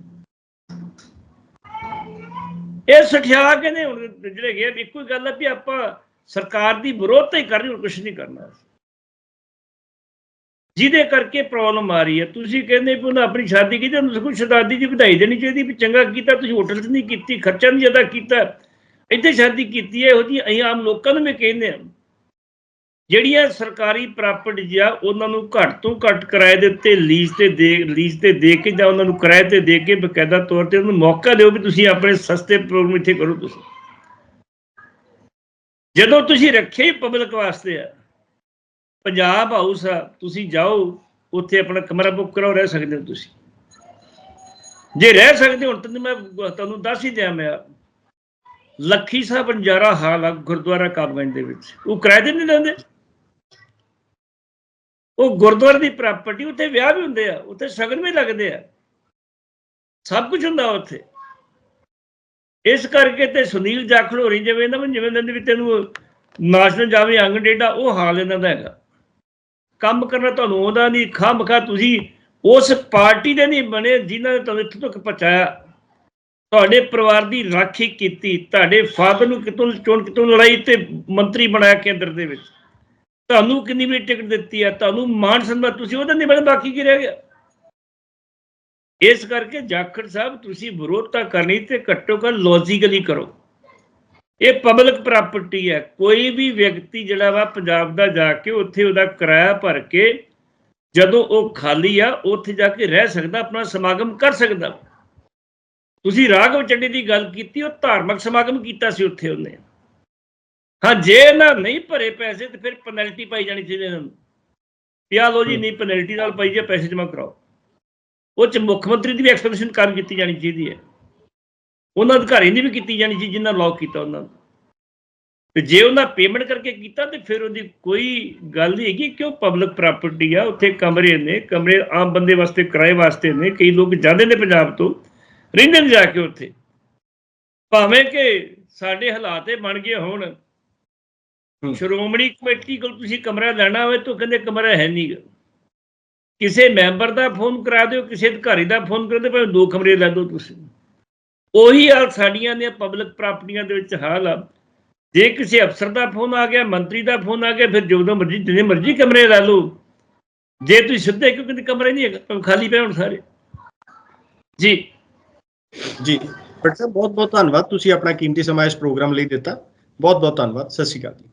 ਇਹ ਸਠਿਆ ਕੇ ਹੁਣ ਜਿਹੜੇ ਗਏ ਇੱਕੋ ਹੀ ਗੱਲ ਆ ਵੀ ਆਪਾਂ ਸਰਕਾਰ ਦੀ ਵਿਰੋਧਤਾ ਹੀ ਕਰਨੀ, ਹੋਰ ਕੁਝ ਨਹੀਂ ਕਰਨਾ। ਜਿਹਦੇ ਕਰਕੇ ਪ੍ਰੋਬਲਮ ਆ ਰਹੀ ਹੈ ਤੁਸੀਂ ਕਹਿੰਦੇ ਵੀ ਉਹਨਾਂ ਆਪਣੀ ਸ਼ਾਦੀ ਕੀਤੀ, ਉਹਨੂੰ ਕੋਈ ਸ਼ਾਦੀ ਦੀ ਵਧਾਈ ਦੇਣੀ ਚਾਹੀਦੀ, ਵੀ ਚੰਗਾ ਕੀਤਾ, ਤੁਸੀਂ ਹੋਟਲ 'ਚ ਨਹੀਂ ਕੀਤੀ, ਖਰਚਾ ਨਹੀਂ ਜ਼ਿਆਦਾ ਕੀਤਾ। ਇੱਥੇ ਸ਼ਾਦੀ ਕੀਤੀ ਹੈ, ਇਹੋ ਜਿਹੀ ਅਸੀਂ ਆਮ ਲੋਕਾਂ ਨੂੰ ਵੀ ਕਹਿੰਦੇ ਆ ਜਿਹੜੀਆਂ ਸਰਕਾਰੀ ਪ੍ਰਾਪਰਟੀ ਆ ਉਹਨਾਂ ਨੂੰ ਘੱਟ ਤੋਂ ਘੱਟ ਕਿਰਾਏ ਦੇ ਉੱਤੇ ਲੀਜ਼ ਤੇ ਦੇ ਲੀਜ਼ ਤੇ ਦੇ ਕੇ ਜਾਂ ਉਹਨਾਂ ਨੂੰ ਕਿਰਾਏ ਤੇ ਦੇ ਕੇ ਬਕਾਇਦਾ ਤੌਰ ਤੇ ਉਹਨਾਂ ਨੂੰ ਮੌਕਾ ਦਿਓ ਵੀ ਤੁਸੀਂ ਆਪਣੇ ਸਸਤੇ ਪ੍ਰੋਗਰਾਮ ਇੱਥੇ ਕਰੋ ਤੁਸੀਂ। ਜਦੋਂ ਤੁਸੀਂ ਰੱਖੇ ਹੀ ਪਬਲਿਕ ਵਾਸਤੇ ਆ, ਪੰਜਾਬ ਹਾਊਸ ਆ, ਤੁਸੀਂ ਜਾਓ, ਉੱਥੇ ਆਪਣਾ ਕਮਰਾ ਬੁੱਕ ਕਰਾਓ, ਰਹਿ ਸਕਦੇ ਹੋ ਤੁਸੀਂ। ਜੇ ਰਹਿ ਸਕਦੇ ਹੋ ਤਾਂ ਮੈਂ ਤੁਹਾਨੂੰ ਦੱਸ ਹੀ ਦਿਆਂ ਮੈਂ। ਲੱਖੀ ਸਾਹਿਬ ਅੰਜਾਰਾ ਹਾਲ ਆ ਗੁਰਦੁਆਰਾ ਕਾਬਗੰਜ ਦੇ ਵਿੱਚ। ਉਹ ਕਿਰਾਏ ਤੇ ਨਹੀਂ ਲੈਂਦੇ ਉਹ ਗੁਰਦੁਆਰੇ ਦੀ ਪ੍ਰਾਪਰਟੀ ਉੱਥੇ ਵਿਆਹ ਵੀ ਹੁੰਦੇ ਆ, ਉੱਥੇ ਸ਼ਗਨ ਵੀ ਲੱਗਦੇ ਆ। ਸਭ ਕੁਝ ਹੁੰਦਾ ਉੱਥੇ। ਇਸ ਕਰਕੇ ਤੇ ਸੁਨੀਲ ਜਾਖੜ ਹੋਰੀ ਜਿਵੇਂ ਨਾ, ਜਿਵੇਂ ਕਹਿੰਦੇ ਵੀ ਤੈਨੂੰ ਨਾਸ਼ਨਲ ਜਾਵੇ, ਅੰਗ ਡੇਡਾ, ਉਹ ਹਾਲ ਇਹਨਾਂ ਦਾ ਹੈਗਾ। ਕੰਮ ਕਰਨਾ ਤੁਹਾਨੂੰ ਆਉਂਦਾ ਨਹੀਂ ਖਾਮਖਾ ਤੁਸੀਂ, ਉਸ ਪਾਰਟੀ ਦੇ ਨਹੀਂ ਬਣੇ, ਜਿਨ੍ਹਾਂ ਨੇ ਤੁਹਾਨੂੰ ਇੱਥੋਂ ਤੱਕ ਪਹੁੰਚਾਇਆ। ਤੁਹਾਡੇ ਪਰਿਵਾਰ ਦੀ ਰਾਖੀ ਕੀਤੀ, ਤੁਹਾਡੇ ਫਾਦਰ ਨੂੰ ਕਿਤੋਂ ਚੋਣ, ਕਿਤੋਂ ਲੜਾਈ ਤੇ ਮੰਤਰੀ ਬਣਾਇਆ ਕੇਂਦਰ ਦੇ ਵਿੱਚ। ਤੁਹਾਨੂੰ ਕਿੰਨੀ ਵੀ ਟਿਕਟ ਦਿੱਤੀ ਆ, ਤੁਹਾਨੂੰ ਮਾਨ ਸਨਮਾਨ ਤੁਸੀਂ ਉਹਦਾ ਨਹੀਂ ਬਾਕੀ ਕੀ ਰਹਿ ਗਿਆ? ਇਸ ਕਰਕੇ ਜਾਖੜ ਸਾਹਿਬ, ਤੁਸੀਂ ਵਿਰੋਧਤਾ ਕਰਨੀ ਤੇ ਘੱਟੋ ਘੱਟ ਲੌਜੀਕਲੀ ਕਰੋ। ਇਹ ਪਬਲਿਕ ਪ੍ਰਾਪਰਟੀ ਹੈ, ਕੋਈ ਵੀ ਵਿਅਕਤੀ ਜਿਹੜਾ ਵਾ ਪੰਜਾਬ ਦਾ ਜਾ ਕੇ ਉੱਥੇ ਉਹਦਾ ਕਿਰਾਇਆ ਭਰ ਕੇ ਜਦੋਂ ਉਹ ਖਾਲੀ ਆ, ਉੱਥੇ ਜਾ ਕੇ ਰਹਿ ਸਕਦਾ, ਆਪਣਾ ਸਮਾਗਮ ਕਰ ਸਕਦਾ। ਤੁਸੀਂ ਰਾਘਵ ਚੱਡੀ ਦੀ ਗੱਲ ਕੀਤੀ ਉਹ ਧਾਰਮਿਕ ਸਮਾਗਮ ਕੀਤਾ ਸੀ ਉੱਥੇ ਉਹਨੇ। ਹਾਂ ਜੇ ਨਾ ਨਹੀਂ ਭਰੇ ਪੈਸੇ ਤੇ ਫਿਰ ਪੈਨਲਟੀ ਪਾਈ ਜਾਣੀ ਚਾਹੀਦੀ ਇਹਨਾਂ ਨੂੰ। ਪਿਆ ਲੋ ਜੀ ਨਹੀਂ ਪੈਨਲਟੀ ਨਾਲ ਪਾਈ ਜੇ ਪੈਸੇ ਜਮ੍ਹਾਂ ਕਰਾਓ। ਉਹ ਚ ਮੁੱਖ ਮੰਤਰੀ ਦੀ ਵੀ ਐਕਸਪੈਕਟੇਸ਼ਨ ਕੰਮ ਕੀਤੀ ਜਾਣੀ ਚਾਹੀਦੀ ਹੈ। ਉਹਨਾਂ ਅਧਿਕਾਰੀ ਦੀ ਵੀ ਕੀਤੀ ਜਾਣੀ ਚਾਹੀਦੀ ਜਿਨ੍ਹਾਂ ਲੌਕ ਕੀਤਾ ਉਹਨਾਂ ਨੂੰ। ਤੇ ਜੇ ਉਹਨਾਂ ਪੇਮੈਂਟ ਕਰਕੇ ਕੀਤਾ ਤੇ ਫਿਰ ਉਹਦੀ ਕੋਈ ਗੱਲ ਨਹੀਂ ਹੈਗੀ ਕਿ ਉਹ ਪਬਲਿਕ ਪ੍ਰਾਪਰਟੀ ਆ ਉੱਥੇ ਕਮਰੇ ਨੇ ਕਮਰੇ ਆਮ ਬੰਦੇ ਵਾਸਤੇ ਕਿਰਾਏ ਵਾਸਤੇ ਨੇ ਕਈ ਲੋਕ ਜਾਂਦੇ ਨੇ ਪੰਜਾਬ ਤੋਂ। ਰਹਿੰਦੇ ਨੇ ਜਾ ਕੇ ਉੱਥੇ। ਭਾਵੇਂ ਕਿ ਸਾਡੇ ਹਾਲਾਤ ਇਹ ਬਣ ਗਏ ਹੁਣ। ਸ਼੍ਰੋਮਣੀ ਕਮੇਟੀ ਕੋਲ ਤੁਸੀਂ ਕਮਰਾ ਲੈਣਾ ਹੋਵੇ ਤਾਂ ਕਹਿੰਦੇ ਕਮਰਾ ਹੈ ਨਹੀਂ ਕਿਸੇ ਮੈਂਬਰ ਦਾ ਫੋਨ ਕਰਾ ਦਿਓ ਕਿਸੇ ਅਧਿਕਾਰੀ ਦਾ ਫੋਨ ਕਰਾ ਦਿਓ ਭਾਵੇਂ ਦੋ ਕਮਰੇ ਲੈ ਦਿਓ ਤੁਸੀਂ। ਉਹੀ ਹਾਲ ਸਾਡੀਆਂ ਨੇ ਪਬਲਿਕ ਪ੍ਰਾਪਰਟੀਆਂ ਦੇ ਵਿੱਚ ਹਾਲ ਆ। ਜੇ ਕਿਸੇ ਅਫਸਰ ਦਾ ਫੋਨ ਆ ਗਿਆ ਮੰਤਰੀ ਦਾ ਫੋਨ ਆ ਗਿਆ ਫਿਰ ਜਦੋਂ ਮਰਜ਼ੀ ਜਿੰਨੇ ਮਰਜ਼ੀ ਕਮਰੇ ਲੈ ਲਓ। ਜੇ ਤੁਸੀਂ ਸਿੱਧੇ ਕਿਉਂਕਿ ਕਮਰੇ ਨਹੀਂ ਹੈਗਾ ਖਾਲੀ ਪਏ ਹੁਣ ਸਾਰੇ। ਜੀ। ਜੀ, ਡਾਕਟਰ ਸਾਹਿਬ ਬਹੁਤ ਬਹੁਤ ਧੰਨਵਾਦ। ਤੁਸੀਂ ਆਪਣਾ ਕੀਮਤੀ ਸਮਾਂ ਇਸ ਪ੍ਰੋਗਰਾਮ ਲਈ ਦਿੱਤਾ। ਬਹੁਤ ਬਹੁਤ ਧੰਨਵਾਦ। ਸਤਿ ਸ਼੍ਰੀ ਅਕਾਲ ਜੀ।